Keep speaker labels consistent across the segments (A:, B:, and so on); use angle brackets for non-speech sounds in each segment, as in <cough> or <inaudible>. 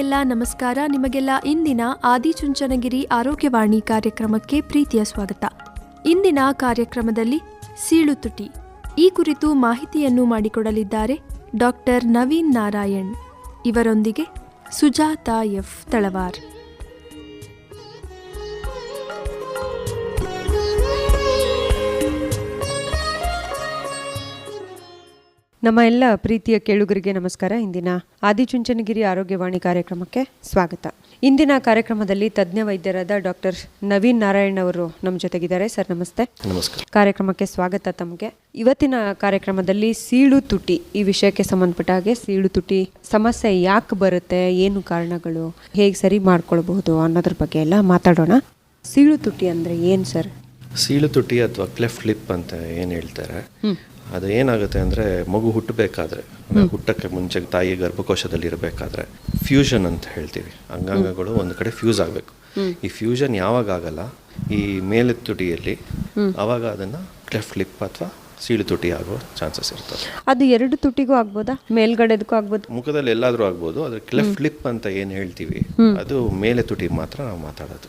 A: ಕೇಳುಗರಿಗೆಲ್ಲ ನಮಸ್ಕಾರ. ನಿಮಗೆಲ್ಲ ಇಂದಿನ ಆದಿಚುಂಚನಗಿರಿ ಆರೋಗ್ಯವಾಣಿ ಕಾರ್ಯಕ್ರಮಕ್ಕೆ ಪ್ರೀತಿಯ ಸ್ವಾಗತ. ಇಂದಿನ ಕಾರ್ಯಕ್ರಮದಲ್ಲಿ ಸೀಳು ತುಟಿ. ಈ ಕುರಿತು ಮಾಹಿತಿಯನ್ನು ಮಾಡಿಕೊಡಲಿದ್ದಾರೆ ಡಾಕ್ಟರ್ ನವೀನ್ ನಾರಾಯಣ್. ಇವರೊಂದಿಗೆ ಸುಜಾತಾ ಎಫ್. ತಳವಾರ್.
B: ನಮ್ಮ ಎಲ್ಲ ಪ್ರೀತಿಯ ಕೇಳುಗರಿಗೆ ನಮಸ್ಕಾರ. ಇಂದಿನ ಆದಿಚುಂಚನಗಿರಿ ಆರೋಗ್ಯವಾಣಿ ಕಾರ್ಯಕ್ರಮಕ್ಕೆ ಸ್ವಾಗತ. ಇಂದಿನ ಕಾರ್ಯಕ್ರಮದಲ್ಲಿ ತಜ್ಞ ವೈದ್ಯರಾದ ಡಾಕ್ಟರ್ ನವೀನ್ ನಾರಾಯಣ್ ಅವರು ನಮ್ಮ ಜೊತೆಗಿದ್ದಾರೆ. ಸರ್ ನಮಸ್ತೆ.
C: ನಮಸ್ಕಾರ.
B: ಕಾರ್ಯಕ್ರಮಕ್ಕೆ ಸ್ವಾಗತ ತಮಗೆ. ಇವತ್ತಿನ ಕಾರ್ಯಕ್ರಮದಲ್ಲಿ ಸೀಳು ತುಟಿ ಈ ವಿಷಯಕ್ಕೆ ಸಂಬಂಧಪಟ್ಟ ಹಾಗೆ ಸೀಳು ತುಟಿ ಸಮಸ್ಯೆ ಯಾಕೆ ಬರುತ್ತೆ ಏನು ಕಾರಣಗಳು ಹೇಗೆ ಸರಿ ಮಾಡ್ಕೊಳ್ಬಹುದು ಅನ್ನೋದ್ರ ಬಗ್ಗೆ ಎಲ್ಲ ಮಾತಾಡೋಣ. ಸೀಳು ತುಟಿ ಅಂದ್ರೆ ಏನು ಸರ್?
C: ಸೀಳು ತುಟಿ ಅಥವಾ ಕ್ಲೆಫ್ಟ್ ಲಿಪ್ ಅಂತ ಏನು ಹೇಳ್ತಾರೆ? ಅದು ಏನಾಗುತ್ತೆ ಅಂದರೆ ಮಗು ಹುಟ್ಟಬೇಕಾದ್ರೆ ಹುಟ್ಟಕ್ಕೆ ಮುಂಚೆ ತಾಯಿ ಗರ್ಭಕೋಶದಲ್ಲಿ ಇರಬೇಕಾದ್ರೆ ಫ್ಯೂಷನ್ ಅಂತ ಹೇಳ್ತೀವಿ. ಅಂಗಾಂಗಗಳು ಒಂದು ಕಡೆ ಫ್ಯೂಸ್ ಆಗಬೇಕು. ಈ ಫ್ಯೂಷನ್ ಯಾವಾಗ ಆಗಲ್ಲ ಈ ಮೇಲೆ ತುಟಿಯಲ್ಲಿ ಅವಾಗ ಅದನ್ನು ಕ್ಲೆಫ್ಟ್ ಲಿಪ್ ಅಥವಾ ಸೀಳು ತುಟಿ ಆಗೋ ಚಾನ್ಸಸ್ ಇರ್ತದೆ.
B: ಅದು ಎರಡು ತುಟಿಗೂ ಆಗ್ಬೋದಾ? ಮೇಲ್ಗಡೆದಕ್ಕೂ ಆಗ್ಬೋದು?
C: ಮುಖದಲ್ಲಿ ಎಲ್ಲಾದರೂ ಆಗ್ಬೋದು ಆದರೆ ಕ್ಲೆಫ್ಟ್ ಲಿಪ್ ಅಂತ ಏನು ಹೇಳ್ತೀವಿ ಅದು ಮೇಲೆ ತುಟಿ ಮಾತ್ರ ನಾವು ಮಾತಾಡೋದು.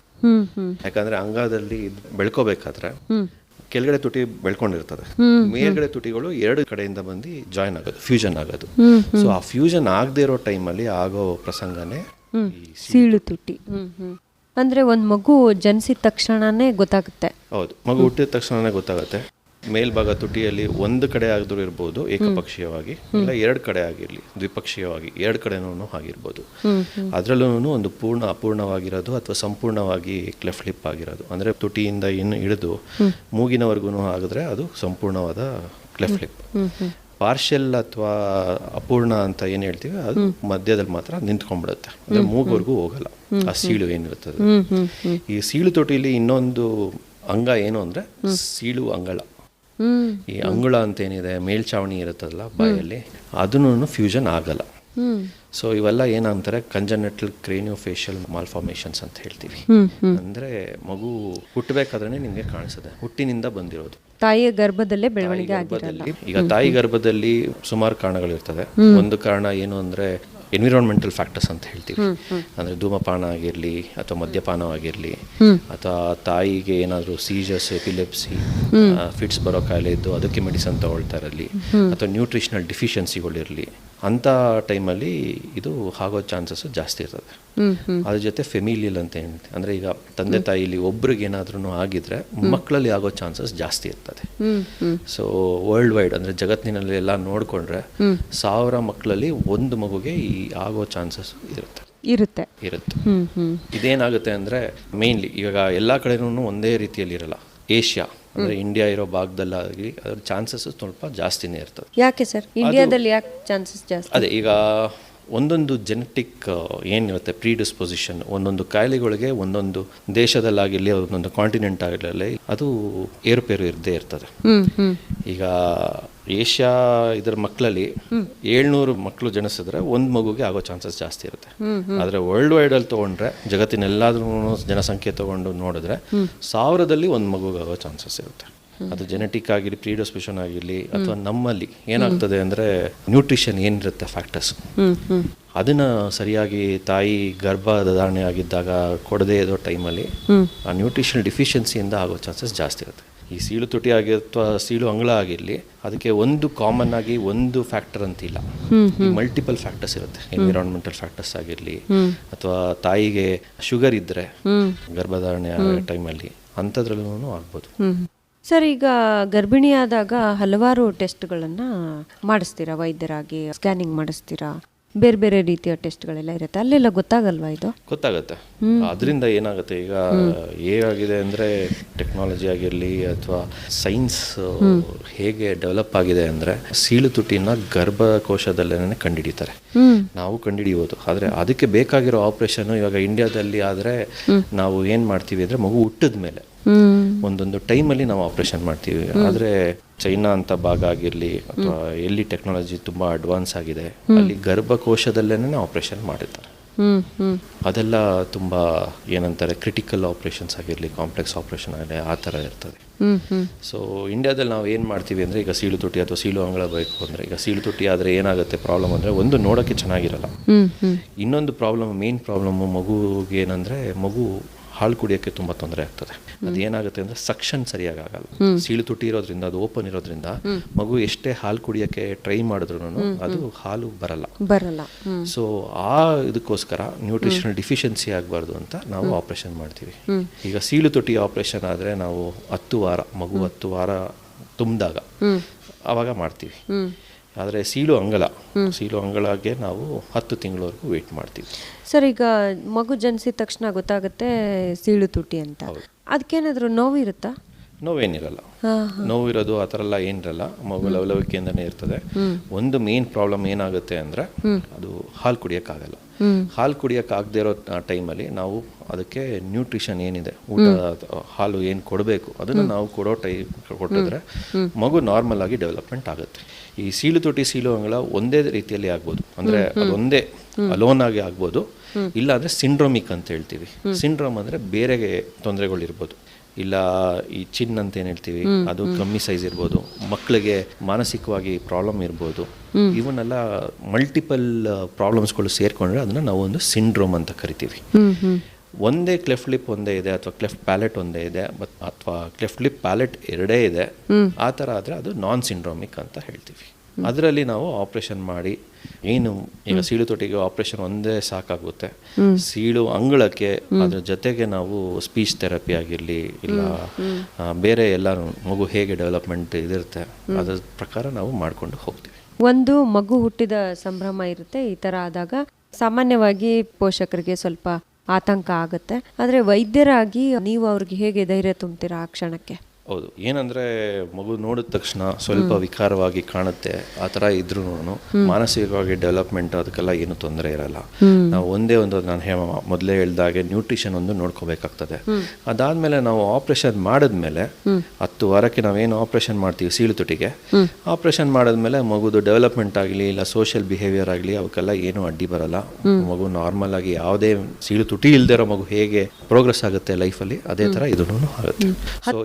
C: ಯಾಕಂದ್ರೆ ಅಂಗದಲ್ಲಿ ಬೆಳ್ಕೋಬೇಕಾದ್ರೆ ಕೆಳಗಡೆ ತುಟಿ ಬೆಳ್ಕೊಂಡಿರ್ತದೆ. ಮೇಲ್ಗಡೆ ತುಟಿಗಳು ಎರಡು ಕಡೆಯಿಂದ ಬಂದು ಜಾಯಿನ್ ಆಗೋದು ಫ್ಯೂಷನ್ ಆಗೋದು. ಸೊ ಆ ಫ್ಯೂಷನ್ ಆಗದೆ ಇರೋ ಟೈಮಲ್ಲಿ ಆಗೋ ಪ್ರಸಂಗನೇ
B: ಸೀಳು ತುಟಿ. ಅಂದ್ರೆ ಒಂದ್ ಮಗು ಜನಿಸಿದ ತಕ್ಷಣನೇ ಗೊತ್ತಾಗುತ್ತೆ.
C: ಹೌದು. ಮಗು ಹುಟ್ಟಿದ ತಕ್ಷಣನೇ ಗೊತ್ತಾಗುತ್ತೆ. ಮೇಲ್ಭಾಗ ತುಟಿಯಲ್ಲಿ ಒಂದು ಕಡೆ ಆದ್ರೂ ಇರ್ಬೋದು ಏಕಪಕ್ಷೀಯವಾಗಿ ಇಲ್ಲ ಎರಡು ಕಡೆ ಆಗಿರ್ಲಿ ದ್ವಿಪಕ್ಷೀಯವಾಗಿ ಎರಡು ಕಡೆನೂ ಆಗಿರ್ಬೋದು. ಅದರಲ್ಲೂ ಒಂದು ಪೂರ್ಣ ಅಪೂರ್ಣವಾಗಿರೋದು ಅಥವಾ ಸಂಪೂರ್ಣವಾಗಿ ಕ್ಲೆಫ್ಟ್ ಲಿಪ್ ಆಗಿರೋದು. ಅಂದ್ರೆ ತುಟಿಯಿಂದ ಇನ್ನು ಹಿಡಿದು ಮೂಗಿನವರೆಗೂ ಆಗಿದ್ರೆ ಅದು ಸಂಪೂರ್ಣವಾದ ಕ್ಲೆಫ್ಟ್ ಲಿಪ್. ಪಾರ್ಷಲ್ ಅಥವಾ ಅಪೂರ್ಣ ಅಂತ ಏನು ಹೇಳ್ತೀವಿ ಅದು ಮಧ್ಯದಲ್ಲಿ ಮಾತ್ರ ನಿಂತ್ಕೊಂಡ್ಬಿಡುತ್ತೆ. ಅಂದ್ರೆ ಮೂಗುವರೆಗೂ ಹೋಗಲ್ಲ. ಆ ಸೀಳು ಏನಿರುತ್ತದೆ ಈ ಸೀಳು ತೊಟಿಲಿ ಇನ್ನೊಂದು ಅಂಗ ಏನು ಅಂದ್ರೆ ಸೀಳು ಅಂಗಳ. ಈ ಅಂಗುಳ ಅಂತ ಏನಿದೆ ಮೇಲ್ಚಾವಣಿ ಇರುತ್ತಲ್ಲ ಬಾಯಲ್ಲಿ ಅದನ್ನು ಫ್ಯೂಷನ್ ಆಗಲ್ಲ. ಸೊ ಇವೆಲ್ಲ ಏನಂತಾರೆ ಕಂಜನೆಟಲ್ ಕ್ರೇನಿಯೋಫೇಶಿಯಲ್ ಮಾಲ್ಫಾರ್ಮೇಶನ್ಸ್ ಅಂತ ಹೇಳ್ತೀವಿ. ಅಂದ್ರೆ ಮಗು ಹುಟ್ಟಬೇಕಾದ್ರೆ ನಿಮಗೆ ಕಾಣಿಸುತ್ತೆ. ಹುಟ್ಟಿನಿಂದ ಬಂದಿರೋದು.
B: ತಾಯಿಯ ಗರ್ಭದಲ್ಲೇ ಬೆಳವಣಿಗೆ
C: ಈಗ ತಾಯಿ ಗರ್ಭದಲ್ಲಿ ಸುಮಾರು ಕಾರಣಗಳಿರ್ತದೆ. ಒಂದು ಕಾರಣ ಏನು ಅಂದ್ರೆ ಎನ್ವಿರಾನ್ಮೆಂಟಲ್ ಫ್ಯಾಕ್ಟರ್ಸ್ ಅಂತ ಹೇಳ್ತೀವಿ. ಅಂದ್ರೆ ಧೂಮಪಾನ ಆಗಿರಲಿ ಅಥವಾ ಮದ್ಯಪಾನ ಆಗಿರ್ಲಿ ಅಥವಾ ತಾಯಿಗೆ ಏನಾದರೂ ಸೀಜರ್ಸ್ ಎಪಿಲೆಪ್ಸಿ ಫಿಟ್ಸ್ ಬರೋ ಕಾಯಿಲೆ ಇದ್ದು ಅದಕ್ಕೆ ಮೆಡಿಸನ್ ತಗೊಳ್ತಾ ಇರಲಿ ಅಥವಾ ನ್ಯೂಟ್ರಿಷನಲ್ ಡಿಫಿಷಿಯನ್ಸಿಗಳಿರಲಿ ಅಂಥ ಟೈಮಲ್ಲಿ ಇದು ಆಗೋ ಚಾನ್ಸಸ್ ಜಾಸ್ತಿ ಇರ್ತದೆ. ಅದ್ರ ಜೊತೆ ಫೆಮಿಲಿಯಲ್ ಅಂತ ಹೇಳ್ತೀವಿ ಅಂದ್ರೆ ಈಗ ತಂದೆ ತಾಯಿಲಿ ಒಬ್ರಿಗೆ ಏನಾದ್ರೂ ಆಗಿದ್ರೆ ಮಕ್ಕಳಲ್ಲಿ ಆಗೋ ಚಾನ್ಸಸ್ ಜಾಸ್ತಿ ಇರ್ತದೆ. ಸೊ ವರ್ಲ್ಡ್ ವೈಡ್ ಅಂದ್ರೆ ಜಗತ್ತಿನಲ್ಲಿ ಎಲ್ಲ ನೋಡ್ಕೊಂಡ್ರೆ ಸಾವಿರ ಮಕ್ಕಳಲ್ಲಿ ಒಂದು ಮಗುಗೆ ಈ ಆಗೋ ಚಾನ್ಸಸ್ ಇರುತ್ತೆ.
B: ಇರುತ್ತೆ.
C: ಇರುತ್ತೆ. ಇದೇನಾಗುತ್ತೆ ಅಂದ್ರೆ ಮೇನ್ಲಿ ಇವಾಗ ಎಲ್ಲಾ ಕಡೆನೂ ಒಂದೇ ರೀತಿಯಲ್ಲಿ ಇರಲ್ಲ. ಏಷ್ಯಾ ಅಂದ್ರೆ ಇಂಡಿಯಾ ಇರೋ ಭಾಗದಲ್ಲಾಗಿ ಅದ್ರ ಚಾನ್ಸಸ್ ಸ್ವಲ್ಪ ಜಾಸ್ತಿನೇ ಇರ್ತದೆ.
B: ಯಾಕೆ ಸರ್? ಇಂಡಿಯಾದಲ್ಲಿ ಯಾಕೆ ಚಾನ್ಸಸ್ ಜಾಸ್ತಿ?
C: ಅದೇ ಈಗ ಒಂದೊಂದು ಜೆನೆಟಿಕ್ ಏನಿರುತ್ತೆ ಪ್ರೀ ಡಿಸ್ಪೊಸಿಷನ್ ಒಂದೊಂದು ಕಾಯಿಲೆಗಳಿಗೆ ಒಂದೊಂದು ದೇಶದಲ್ಲಾಗಿರಲಿ ಒಂದೊಂದು ಕಾಂಟಿನೆಂಟ್ ಆಗಿರಲಿ ಅದು ಏರುಪೇರು ಇರದೇ ಇರ್ತದೆ. ಈಗ ಏಷ್ಯಾ ಇದರ ಮಕ್ಕಳಲ್ಲಿ ಏಳ್ನೂರು ಮಕ್ಕಳು ಜನಿಸಿದ್ರೆ ಒಂದು ಮಗುಗೆ ಆಗೋ ಚಾನ್ಸಸ್ ಜಾಸ್ತಿ ಇರುತ್ತೆ. ಆದರೆ ವರ್ಲ್ಡ್ ವೈಡ್ ಅಲ್ಲಿ ತಗೊಂಡ್ರೆ ಜಗತ್ತಿನೆಲ್ಲಾದ್ರೂ ಜನಸಂಖ್ಯೆ ತಗೊಂಡು ನೋಡಿದ್ರೆ ಸಾವಿರದಲ್ಲಿ ಒಂದು ಮಗುಗೆ ಆಗೋ ಚಾನ್ಸಸ್ ಇರುತ್ತೆ. ಅದು ಜೆನೆಟಿಕ್ ಆಗಿರಲಿ ಪ್ರೀಡೋಸ್ಪಿಷನ್ ಆಗಿರಲಿ ಅಥವಾ ನಮ್ಮಲ್ಲಿ ಏನಾಗ್ತದೆ ಅಂದ್ರೆ ನ್ಯೂಟ್ರಿಷನ್ ಏನಿರುತ್ತೆ ಫ್ಯಾಕ್ಟರ್ಸ್ ಅದನ್ನ ಸರಿಯಾಗಿ ತಾಯಿ ಗರ್ಭಧಾರಣೆ ಆಗಿದ್ದಾಗ ಕೊಡದೇ ಇರೋ ಟೈಮಲ್ಲಿ ಆ ನ್ಯೂಟ್ರಿಷನ್ ಡಿಫಿಷಿಯನ್ಸಿಯಿಂದ ಆಗೋ ಚಾನ್ಸಸ್ ಜಾಸ್ತಿ ಇರುತ್ತೆ. ಈ ಸೀಳು ತುಟಿ ಆಗಿ ಅಥವಾ ಸೀಳು ಅಂಗಳ ಆಗಿರಲಿ ಅದಕ್ಕೆ ಒಂದು ಕಾಮನ್ ಆಗಿ ಒಂದು ಫ್ಯಾಕ್ಟರ್ ಅಂತಿಲ್ಲ. ಮಲ್ಟಿಪಲ್ ಫ್ಯಾಕ್ಟರ್ಸ್ ಇರುತ್ತೆ. ಎನ್ವಿರಾನ್ಮೆಂಟಲ್ ಫ್ಯಾಕ್ಟರ್ಸ್ ಆಗಿರಲಿ ಅಥವಾ ತಾಯಿಗೆ ಶುಗರ್ ಇದ್ದರೆ ಗರ್ಭಧಾರಣೆ ಟೈಮಲ್ಲಿ ಅಂಥದ್ರಲ್ಲೂ ಆಗ್ಬೋದು.
B: ಸರ್ ಈಗ ಗರ್ಭಿಣಿಯಾದಾಗ ಹಲವಾರು ಟೆಸ್ಟ್ಗಳನ್ನು ಮಾಡಿಸ್ತೀರಾ? ವೈದ್ಯರಾಗಿ ಸ್ಕ್ಯಾನಿಂಗ್ ಮಾಡಿಸ್ತೀರಾ? ಬೇರೆ ಬೇರೆ ರೀತಿಯ ಟೆಸ್ಟ್ಗಳೆಲ್ಲ ಇರುತ್ತೆ. ಅಲ್ಲೆಲ್ಲ ಗೊತ್ತಾಗಲ್ವಾ ಇದು?
C: ಗೊತ್ತಾಗುತ್ತೆ. ಅದರಿಂದ ಏನಾಗುತ್ತೆ ಈಗ ಹೇಗಾಗಿದೆ ಅಂದರೆ ಟೆಕ್ನಾಲಜಿ ಆಗಿರಲಿ ಅಥವಾ ಸೈನ್ಸ್ ಹೇಗೆ ಡೆವಲಪ್ ಆಗಿದೆ ಅಂದರೆ ಸೀಳು ತುಟಿನ ಗರ್ಭಕೋಶದಲ್ಲೇನೆ ಕಂಡುಹಿಡಿತಾರೆ ನಾವು ಕಂಡುಹಿಡಿಯಬಹುದು ಆದರೆ ಅದಕ್ಕೆ ಬೇಕಾಗಿರೋ ಆಪರೇಷನ್ ಇವಾಗ ಇಂಡಿಯಾದಲ್ಲಿ ಆದರೆ ನಾವು ಏನು ಮಾಡ್ತೀವಿ ಅಂದರೆ ಮಗು ಹುಟ್ಟಿದ ಮೇಲೆ ಒಂದೊಂದು ಟೈಮಲ್ಲಿ ನಾವು ಆಪರೇಷನ್ ಮಾಡ್ತೀವಿ. ಆದರೆ ಚೈನಾ ಅಂತ ಭಾಗ ಆಗಿರಲಿ ಅಥವಾ ಎಲ್ಲಿ ಟೆಕ್ನಾಲಜಿ ತುಂಬ ಅಡ್ವಾನ್ಸ್ ಆಗಿದೆ ಅಲ್ಲಿ ಗರ್ಭಕೋಶದಲ್ಲೇನೆ ಆಪರೇಷನ್ ಮಾಡಿರ್ತಾರೆ. ಅದೆಲ್ಲ ತುಂಬ ಏನಂತಾರೆ ಕ್ರಿಟಿಕಲ್ ಆಪರೇಷನ್ಸ್ ಆಗಿರಲಿ ಕಾಂಪ್ಲೆಕ್ಸ್ ಆಪರೇಷನ್ ಆಗಲಿ ಆ ಥರ ಇರ್ತದೆ. ಸೊ ಇಂಡಿಯಾದಲ್ಲಿ ನಾವು ಏನು ಮಾಡ್ತೀವಿ ಅಂದರೆ ಈಗ ಸೀಳು ತುಟಿ ಅಥವಾ ಸೀಳು ಅಂಗಳ ಬೇಕು ಅಂದರೆ ಈಗ ಸೀಳು ತುಟಿ ಆದರೆ ಏನಾಗುತ್ತೆ ಪ್ರಾಬ್ಲಮ್ ಅಂದರೆ ಒಂದು ನೋಡೋಕ್ಕೆ ಚೆನ್ನಾಗಿರಲ್ಲ. ಇನ್ನೊಂದು ಪ್ರಾಬ್ಲಮ್ ಮೇನ್ ಪ್ರಾಬ್ಲಮ್ ಮಗುಗೆ ಏನಂದರೆ ಮಗು ಹಾಲು ಕುಡಿಯೋಕ್ಕೆ ತುಂಬ ತೊಂದರೆ ಆಗ್ತದೆ. ಅದೇನಾಗುತ್ತೆ ಅಂದರೆ ಸಕ್ಷನ್ ಸರಿಯಾಗಿ ಆಗಲ್ಲ ಸೀಳು ತುಟಿ ಇರೋದ್ರಿಂದ ಅದು ಓಪನ್ ಇರೋದ್ರಿಂದ ಮಗು ಎಷ್ಟೇ ಹಾಲು ಕುಡಿಯೋಕ್ಕೆ ಟ್ರೈ ಮಾಡಿದ್ರು ಅದು ಹಾಲು ಬರಲ್ಲ.
B: ಬರಲ್ಲ.
C: ಸೊ ಆ ಇದಕ್ಕೋಸ್ಕರ ನ್ಯೂಟ್ರಿಷನಲ್ ಡಿಫಿಷಿಯನ್ಸಿ ಆಗಬಾರ್ದು ಅಂತ ನಾವು ಆಪರೇಷನ್ ಮಾಡ್ತೀವಿ. ಈಗ ಸೀಳು ತೊಟ್ಟಿ ಆಪರೇಷನ್ ಆದರೆ ನಾವು ಹತ್ತು ವಾರ ಮಗು ಹತ್ತು ವಾರ ತುಂಬಿದಾಗ ಅವಾಗ ಮಾಡ್ತೀವಿ. ಆದರೆ ಸೀಳು ಅಂಗಳ ಸೀಳು ಅಂಗಳಗೆ ನಾವು ಹತ್ತು ತಿಂಗಳವರೆಗೂ ವೆಯ್ಟ್ ಮಾಡ್ತೀವಿ.
B: ಸರ್ ಈಗ ಮಗು ಜನಿಸಿದ ತಕ್ಷಣ ಗೊತ್ತಾಗುತ್ತೆ ಸೀಳು ತುಟಿ ಅಂತ. ಅದಕ್ಕೇನಾದರೂ ನೋವು ಇರುತ್ತಾ
C: ನೋವೇನಿರಲ್ಲ ನೋವಿರೋದು ಆ ಥರ ಎಲ್ಲ ಏನಿರಲ್ಲ. ಮಗು ಲವಲವಿಕೆಯಿಂದನೇ ಇರ್ತದೆ. ಒಂದು ಮೇನ್ ಪ್ರಾಬ್ಲಮ್ ಏನಾಗುತ್ತೆ ಅಂದರೆ ಅದು ಹಾಲು ಕುಡಿಯೋಕ್ಕಾಗಲ್ಲ. ಹಾಲು ಕುಡಿಯೋಕ್ಕಾಗದೇ ಇರೋ ಟೈಮಲ್ಲಿ ನಾವು ಅದಕ್ಕೆ ನ್ಯೂಟ್ರಿಷನ್ ಏನಿದೆ ಊಟ ಹಾಲು ಏನು ಕೊಡಬೇಕು ಅದನ್ನು ನಾವು ಕೊಡೋ ಟೈಮ್ ಕೊಟ್ಟಿದ್ರೆ ಮಗು ನಾರ್ಮಲ್ ಆಗಿ ಡೆವಲಪ್ಮೆಂಟ್ ಆಗುತ್ತೆ. ಈ ಸೀಳು ತೊಟ್ಟಿ ಸೀಳು ಅಂಗಳ ಒಂದೇ ರೀತಿಯಲ್ಲಿ ಆಗ್ಬೋದು. ಅಂದರೆ ಅದೊಂದೇ ಅಲೋನ್ ಆಗಿ ಆಗ್ಬೋದು. ಇಲ್ಲ ಅಂದರೆ ಸಿಂಡ್ರೋಮಿಕ್ ಅಂತ ಹೇಳ್ತೀವಿ. ಸಿಂಡ್ರೋಮ್ ಅಂದರೆ ಬೇರೆ ತೊಂದರೆಗಳಿರ್ಬೋದು. ಇಲ್ಲ ಈ ಚಿನ್ ಅಂತ ಏನು ಹೇಳ್ತೀವಿ? ಅದು ಕಮ್ಮಿ ಸೈಜ್ ಇರ್ಬೋದು. ಮಕ್ಕಳಿಗೆ ಮಾನಸಿಕವಾಗಿ ಪ್ರಾಬ್ಲಮ್ ಇರ್ಬೋದು. ಇವನ್ನೆಲ್ಲ ಮಲ್ಟಿಪಲ್ ಪ್ರಾಬ್ಲಮ್ಸ್ಗಳು ಸೇರ್ಕೊಂಡ್ರೆ ಅದನ್ನ ನಾವು ಒಂದು ಸಿಂಡ್ರೋಮ್ ಅಂತ ಕರಿತೀವಿ. ಒಂದೇ ಕ್ಲೆಫ್ಟ್ ಲಿಪ್ ಒಂದೇ ಇದೆ ಅಥವಾ ಕ್ಲೆಫ್ಟ್ ಪ್ಯಾಲೆಟ್ ಒಂದೇ ಇದೆ ಅಥವಾ ಕ್ಲೆಫ್ಟ್ ಲಿಪ್ ಪ್ಯಾಲೆಟ್ ಎರಡೇ ಇದೆ ಆ ಥರ ಆದರೆ ಅದು ನಾನ್ ಸಿಂಡ್ರೋಮಿಕ್ ಅಂತ ಹೇಳ್ತೀವಿ. ಅದರಲ್ಲಿ ನಾವು ಆಪ್ರೇಷನ್ ಮಾಡಿ ಏನು ಈಗ ಸೀಳು ತೊಟ್ಟಿಗೆ ಆಪ್ರೇಷನ್ ಒಂದೇ ಸಾಕಾಗುತ್ತೆ. ಸೀಳು ಅಂಗಳಕ್ಕೆ ಅದ್ರ ಜೊತೆಗೆ ನಾವು ಸ್ಪೀಚ್ ಥೆರಪಿ ಆಗಿರಲಿ ಇಲ್ಲ ಬೇರೆ ಎಲ್ಲ ಮಗು ಹೇಗೆ ಡೆವಲಪ್ಮೆಂಟ್ ಇದಿರುತ್ತೆ ಅದ್ರ ಪ್ರಕಾರ ನಾವು ಮಾಡ್ಕೊಂಡು ಹೋಗ್ತೀವಿ.
B: ಒಂದು ಮಗು ಹುಟ್ಟಿದ ಸಂಭ್ರಮ ಇರುತ್ತೆ ಈ ತರ ಆದಾಗ ಸಾಮಾನ್ಯವಾಗಿ ಪೋಷಕರಿಗೆ ಸ್ವಲ್ಪ ಆತಂಕ ಆಗುತ್ತೆ. ಆದರೆ ವೈದ್ಯರಾಗಿ ನೀವು ಅವ್ರಿಗೆ ಹೇಗೆ ಧೈರ್ಯ ತುಂಬ್ತೀರಾ ಆ ಕ್ಷಣಕ್ಕೆ?
C: ಹೌದು. ಏನಂದ್ರೆ ಮಗು ನೋಡಿದ ತಕ್ಷಣ ಸ್ವಲ್ಪ ವಿಕಾರವಾಗಿ ಕಾಣುತ್ತೆ ಆ ಥರ ಇದ್ರೂ ಮಾನಸಿಕವಾಗಿ ಡೆವಲಪ್ಮೆಂಟ್ ಅದಕ್ಕೆಲ್ಲ ಏನು ತೊಂದರೆ ಇರಲ್ಲ. ನಾವು ಒಂದೇ ಒಂದು ನಾನು ಹೇ ಮೊದಲೇ ಹೇಳ್ದಾಗೆ ನ್ಯೂಟ್ರಿಷನ್ ಒಂದು ನೋಡ್ಕೋಬೇಕಾಗ್ತದೆ. ಅದಾದ್ಮೇಲೆ ನಾವು ಆಪರೇಷನ್ ಮಾಡಿದ್ಮೇಲೆ ಹತ್ತು ವಾರಕ್ಕೆ ನಾವೇನು ಆಪರೇಷನ್ ಮಾಡ್ತೀವಿ? ಸೀಳು ತುಟಿಗೆ. ಆಪ್ರೇಷನ್ ಮಾಡಿದ್ಮೇಲೆ ಮಗುದು ಡೆವಲಪ್ಮೆಂಟ್ ಆಗಲಿ ಇಲ್ಲ ಸೋಷಿಯಲ್ ಬಿಹೇವಿಯರ್ ಆಗಲಿ ಅವಕ್ಕೆಲ್ಲ ಏನು ಅಡ್ಡಿ ಬರಲ್ಲ. ಮಗು ನಾರ್ಮಲ್ ಆಗಿ ಯಾವುದೇ ಸೀಳು ತುಟಿ ಇಲ್ದಿರೋ ಇರೋ ಮಗು ಹೇಗೆ ಪ್ರೋಗ್ರೆಸ್ ಆಗುತ್ತೆ ಲೈಫಲ್ಲಿ ಅದೇ ಥರ ಇದನ್ನು ಆಗುತ್ತೆ. ಸೊ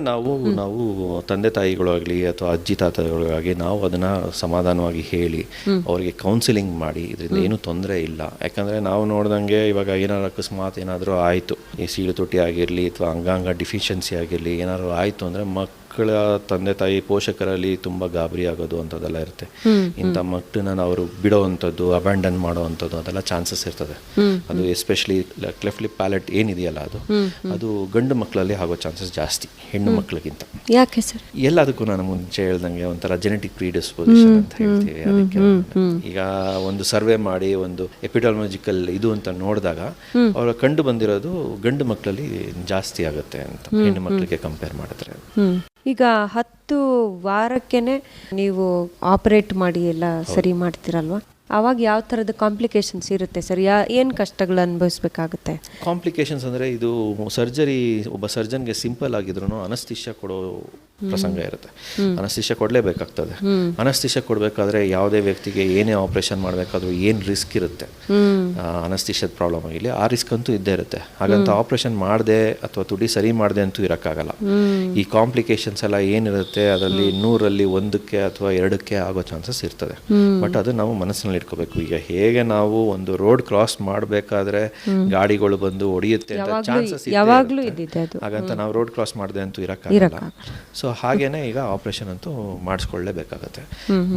C: ನಾವು ನಾವು ತಂದೆ ತಾಯಿಗಳಾಗಲಿ ಅಥವಾ ಅಜ್ಜಿ ತಾತಗಳಿಗಾಗಿ ನಾವು ಅದನ್ನ ಸಮಾಧಾನವಾಗಿ ಹೇಳಿ ಅವರಿಗೆ ಕೌನ್ಸಿಲಿಂಗ್ ಮಾಡಿ ಇದರಿಂದ ಏನು ತೊಂದರೆ ಇಲ್ಲ. ಯಾಕಂದ್ರೆ ನಾವು ನೋಡ್ದಂಗೆ ಇವಾಗ ಏನಾದ್ರು ಅಕಸ್ಮಾತ್ ಏನಾದರೂ ಆಯಿತು. ಈ ಸೀಳು ತುಟಿ ಆಗಿರಲಿ ಅಥವಾ ಅಂಗಾಂಗ ಡಿಫಿಷಿಯನ್ಸಿ ಆಗಿರಲಿ ಏನಾದರೂ ಆಯಿತು ಅಂದರೆ ಮಕ್ಕಳ ತಂದೆ ತಾಯಿ ಪೋಷಕರಲ್ಲಿ ತುಂಬ ಗಾಬರಿ ಆಗೋದು ಅಂಥದ್ದೆಲ್ಲ ಇರುತ್ತೆ. ಇಂಥ ಮಕ್ಕಳನ್ನ ಅವರು ಬಿಡೋವಂಥದ್ದು ಅಬ್ಯಾಂಡನ್ ಮಾಡೋವಂಥದ್ದು ಅದೆಲ್ಲ ಚಾನ್ಸಸ್ ಇರ್ತದೆ. ಅದು ಎಸ್ಪೆಷಲಿ ಕ್ಲೆಫ್ಲಿ ಪ್ಯಾಲೆಟ್ ಏನಿದೆಯಲ್ಲ ಅದು ಅದು ಗಂಡು ಮಕ್ಕಳಲ್ಲಿ ಆಗೋ ಚಾನ್ಸಸ್ ಜಾಸ್ತಿ ಹೆಣ್ಣು ಮಕ್ಕಳಿಗಿಂತ.
B: ಯಾಕೆ ಸರ್?
C: ಎಲ್ಲದಕ್ಕೂ ನಾನು ಮುಂಚೆ ಹೇಳ್ದಂಗೆ ಒಂಥರ ಜೆನೆಟಿಕ್ ಪ್ರೀಡಿಸ್ಪೋಸಿಷನ್ ಅಂತ ಹೇಳ್ತೀವಿ ಅದಕ್ಕೆ. ಈಗ ಒಂದು ಸರ್ವೆ ಮಾಡಿ ಒಂದು ಎಪಿಡಾಲಜಿಕಲ್ ಇದು ಅಂತ ನೋಡಿದಾಗ ಅವರ ಕಂಡು ಬಂದಿರೋದು ಗಂಡು ಮಕ್ಕಳಲ್ಲಿ ಜಾಸ್ತಿ ಆಗುತ್ತೆ ಅಂತ ಹೆಣ್ಣು ಮಕ್ಕಳಿಗೆ ಕಂಪೇರ್ ಮಾಡಿದ್ರೆ.
B: ಈಗ ಹತ್ತು ವಾರಕ್ಕೇನೆ ನೀವು ಆಪರೇಟ್ ಮಾಡಿ ಎಲ್ಲ ಸರಿ ಮಾಡ್ತೀರಲ್ವಾ? ಅವಾಗ ಯಾವ ಥರದ ಕಾಂಪ್ಲಿಕೇಶನ್ಸ್ ಇರುತ್ತೆ ಸರ್? ಯಾ ಏನು ಕಷ್ಟಗಳು ಅನುಭವಿಸ್ಬೇಕಾಗುತ್ತೆ?
C: ಕಾಂಪ್ಲಿಕೇಶನ್ಸ್ ಅಂದರೆ ಇದು ಸರ್ಜರಿ ಒಬ್ಬ ಸರ್ಜನ್ಗೆ ಸಿಂಪಲ್ ಆಗಿದ್ರು ಅನಸ್ತಿಷ್ಯ ಕೊಡೋ ಪ್ರಸಂಗ ಇರುತ್ತೆ. ಅನಸ್ತಿಷ್ಯ ಕೊಡಲೇಬೇಕಾಗ್ತದೆ. ಅನಸ್ತಿಷ್ಯ ಕೊಡಬೇಕಾದ್ರೆ ಯಾವುದೇ ವ್ಯಕ್ತಿಗೆ ಏನೇ ಆಪರೇಷನ್ ಮಾಡಬೇಕಾದ್ರೂ ಏನು ರಿಸ್ಕ್ ಇರುತ್ತೆ? ಅನಸ್ತಿಷ್ಯದ ಪ್ರಾಬ್ಲಮ್ ಆಗಿಲ್ಲ ಆ ರಿಸ್ಕ್ ಅಂತೂ ಇದ್ದೇ ಇರುತ್ತೆ. ಹಾಗಂತ ಆಪರೇಷನ್ ಮಾಡದೆ ಅಥವಾ ತುಡಿ ಸರಿ ಮಾಡದೆ ಅಂತೂ ಇರೋಕ್ಕಾಗಲ್ಲ. ಈ ಕಾಂಪ್ಲಿಕೇಶನ್ಸ್ ಎಲ್ಲ ಏನಿರುತ್ತೆ ಅದರಲ್ಲಿ ನೂರಲ್ಲಿ ಒಂದಕ್ಕೆ ಅಥವಾ ಎರಡಕ್ಕೆ ಆಗೋ ಚಾನ್ಸಸ್ ಇರ್ತದೆ. ಬಟ್ ಅದು ನಾವು ಮನಸ್ಸಿನಲ್ಲಿ ಇಟ್ಕೋಬೇಕು. ಈಗ ಹೇಗೆ ನಾವು ಒಂದು ರೋಡ್ ಕ್ರಾಸ್ ಮಾಡಬೇಕಾದ್ರೆ ಗಾಡಿಗಳು ಬಂದು ಹೊಡೆಯುತ್ತೆ ಅಂತ ಚಾನ್ಸಸ್. ಹಾಗಂತ ನಾವು ರೋಡ್ ಕ್ರಾಸ್ ಮಾಡದೆ ಅಂತೂ ಇರೋಕ್ಕಾಗಲ್ಲ. ಸೊ ಹಾಗೇನೆ ಈಗ ಆಪರೇಷನ್ ಅಂತೂ ಮಾಡಿಸ್ಕೊಳ್ಳೇಬೇಕಾಗತ್ತೆ.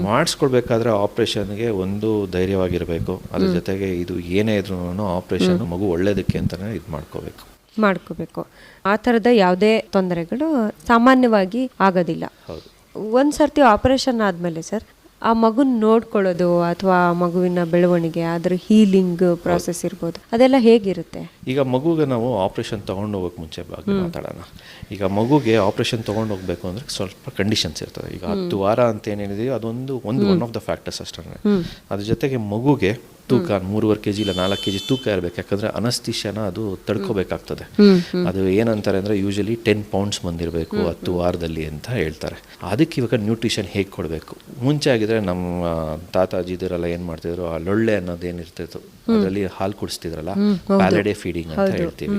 C: ಮಾಡಿಸ್ಕೊಳ್ಬೇಕಾದ್ರೆ ಆಪರೇಷನ್ಗೆ ಒಂದು ಧೈರ್ಯವಾಗಿರಬೇಕು. ಅದ್ರ ಜೊತೆಗೆ ಇದು ಏನೇ ಇದ್ರೂ ಆಪರೇಷನ್ ಮಗು ಒಳ್ಳೇದಕ್ಕೆ ಅಂತಾನೆ ಇದು ಮಾಡ್ಕೋಬೇಕು.
B: ಮಾಡ್ಕೋಬೇಕು. ಆ ಥರದ ಯಾವುದೇ ತೊಂದರೆಗಳು ಸಾಮಾನ್ಯವಾಗಿ ಆಗೋದಿಲ್ಲ.
C: ಹೌದು.
B: ಒಂದು ಸರ್ತಿ ಆಪರೇಷನ್ ಆದಮೇಲೆ ಸರ್ ಆ ಮಗುನ ನೋಡ್ಕೊಳ್ಳೋದು ಅಥವಾ ಆ ಮಗುವಿನ ಬೆಳವಣಿಗೆ ಅದರ ಹೀಲಿಂಗ್ ಪ್ರಾಸೆಸ್ ಇರ್ಬೋದು. ಅದೆಲ್ಲ ಹೇಗಿರುತ್ತೆ?
C: ಈಗ ಮಗುಗೆ ನಾವು ಆಪ್ರೇಷನ್ ತಗೊಂಡು ಹೋಗೋಕೆ ಮುಂಚೆ ಬಗ್ಗೆ ಮಾತಾಡೋಣ. ಈಗ ಮಗುಗೆ ಆಪ್ರೇಷನ್ ತಗೊಂಡು ಹೋಗ್ಬೇಕು ಅಂದ್ರೆ ಸ್ವಲ್ಪ ಕಂಡೀಷನ್ಸ್ ಇರ್ತದೆ. ಈಗ ಹತ್ತು ವಾರ ಅಂತ ಏನೇನಿದೆಯೋ ಅದೊಂದು ಒಂದು ಒನ್ ಆಫ್ ದ ಫ್ಯಾಕ್ಟರ್ಸ್ ಅಷ್ಟೇ ಅದ್ರ ಜೊತೆಗೆ ಮಗುಗೆ ತೂಕ ಮೂರುವರೆ ಕೆ ಜಿ ಇಲ್ಲ ನಾಲ್ಕು ಕೆ ಜಿ ತೂಕ ಇರಬೇಕು. ಯಾಕಂದ್ರೆ ಅನಸ್ತಿಷ್ಯನ ಅದು ತಡ್ಕೋಬೇಕಾಗ್ತದೆ. ಅದು ಏನಂತಾರೆ ಅಂದ್ರೆ ಯೂಶಲಿ ಟೆನ್ ಪೌಂಡ್ಸ್ ಬಂದಿರಬೇಕು ಹತ್ತು ವಾರದಲ್ಲಿ ಅಂತ ಹೇಳ್ತಾರೆ. ಅದಕ್ಕೆ ಇವಾಗ ನ್ಯೂಟ್ರಿಷನ್ ಹೇಗೆ ಕೊಡಬೇಕು? ಮುಂಚೆ ಆಗಿದ್ರೆ ನಮ್ಮ ತಾತಾಜಿದಿರೆಲ್ಲ ಏನು ಮಾಡ್ತಿದ್ರು? ಆ ಲೊಳ್ಳೆ ಅನ್ನೋದು ಏನಿರ್ತಿತ್ತು ಅದರಲ್ಲಿ ಹಾಲು ಕುಡಿಸ್ತಿದ್ರಲ್ಲ? ಪ್ಯಾಲೆಡೆ ಫೀಡಿಂಗ್ ಅಂತ ಹೇಳ್ತೀವಿ.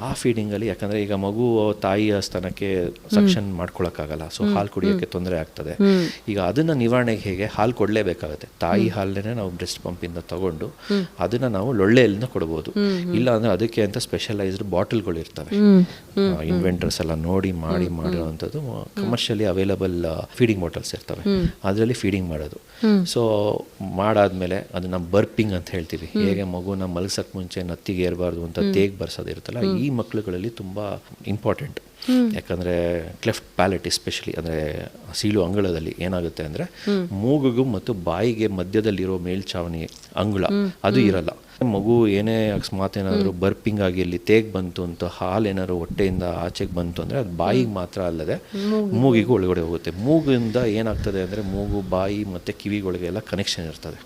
C: ಆ ಫೀಡಿಂಗ್ ಅಲ್ಲಿ ಯಾಕಂದ್ರೆ ಈಗ ಮಗು ತಾಯಿಯ ಸ್ಥಾನಕ್ಕೆ ಸಕ್ಷನ್ ಮಾಡ್ಕೊಳಕ್ಕಾಗಲ್ಲ. ಸೊ ಹಾಲು ಕುಡಿಯೋಕ್ಕೆ ತೊಂದರೆ ಆಗ್ತದೆ. ಈಗ ಅದನ್ನ ನಿವಾರಣೆಗೆ ಹೇಗೆ ಹಾಲು ಕೊಡಲೇಬೇಕಾಗುತ್ತೆ. ತಾಯಿ ಹಾಲನ್ನೇ ನಾವು ಬ್ರೆಸ್ಟ್ ಪಂಪಿಂದ ತಗೊಂಡು ಅದನ್ನ ನಾವು ಲೊಳ್ಳೆಯಲ್ಲಿಂದ ಕೊಡ್ಬೋದು. ಇಲ್ಲ ಅಂದ್ರೆ ಅದಕ್ಕೆ ಅಂತ ಸ್ಪೆಷಲೈಸ್ಡ್ ಬಾಟಲ್ಗಳು ಇರ್ತವೆ. ಇನ್ವೆಂಟರ್ಸ್ ಎಲ್ಲ ನೋಡಿ ಮಾಡಿ ಮಾಡಿರೋವಂಥದ್ದು ಕಮರ್ಷಿಯಲಿ ಅವೈಲಬಲ್ ಫೀಡಿಂಗ್ ಬಾಟಲ್ಸ್ ಇರ್ತವೆ. ಅದರಲ್ಲಿ ಫೀಡಿಂಗ್ ಮಾಡೋದು. ಸೊ ಮಾಡಾದ್ಮೇಲೆ ಅದನ್ನ ಬರ್ಪಿಂಗ್ ಅಂತ ಹೇಳ್ತೀವಿ. ಹೇಗೆ ಮಗುನ ಮಲಗಿಸಕ್ ಮುಂಚೆ ನತ್ತಿಗೆ ಏರಬಾರ್ದು ಅಂತ ತೇಗ್ ಬರ್ಸೋದು ಇರುತ್ತಲ್ಲ ಈ ಮಕ್ಕಳುಗಳಲ್ಲಿ ತುಂಬಾ ಇಂಪಾರ್ಟೆಂಟ್ ಯಾಕಂದ್ರೆ ಕ್ಲೆಫ್ಟ್ ಪ್ಯಾಲೆಟ್ ಎಸ್ಪೆಷಲಿ ಅಂದ್ರೆ ಸೀಳು ಅಂಗಳದಲ್ಲಿ ಏನಾಗುತ್ತೆ ಅಂದ್ರೆ ಮೂಗುಗು ಮತ್ತು ಬಾಯಿಗೆ ಮಧ್ಯದಲ್ಲಿರೋ ಮೇಲ್ಛಾವಣಿ ಅಂಗುಳ ಅದು ಇರಲ್ಲ. ಮಗು ಏನೇ ಅಕಸ್ಮಾತ್ ಏನಾದರೂ ಬರ್ಪಿಂಗ್ ಆಗಿ ಇಲ್ಲಿ ತೇಗ್ ಬಂತು ಅಂತ ಹಾಲು ಏನಾದ್ರು ಹೊಟ್ಟೆಯಿಂದ ಆಚೆಗೆ ಬಂತು ಅಂದ್ರೆ ಅದು ಬಾಯಿಗೆ ಮಾತ್ರ ಅಲ್ಲದೆ ಮೂಗಿಗೂ. ಒಳಗಡೆ ಹೋಗುತ್ತೆ. ಮೂಗಿಂದ ಏನಾಗ್ತದೆ ಅಂದ್ರೆ ಮೂಗು ಬಾಯಿ ಮತ್ತೆ ಕಿವಿಗಳಿಗೆ ಎಲ್ಲ ಕನೆಕ್ಷನ್ ಇರ್ತದೆ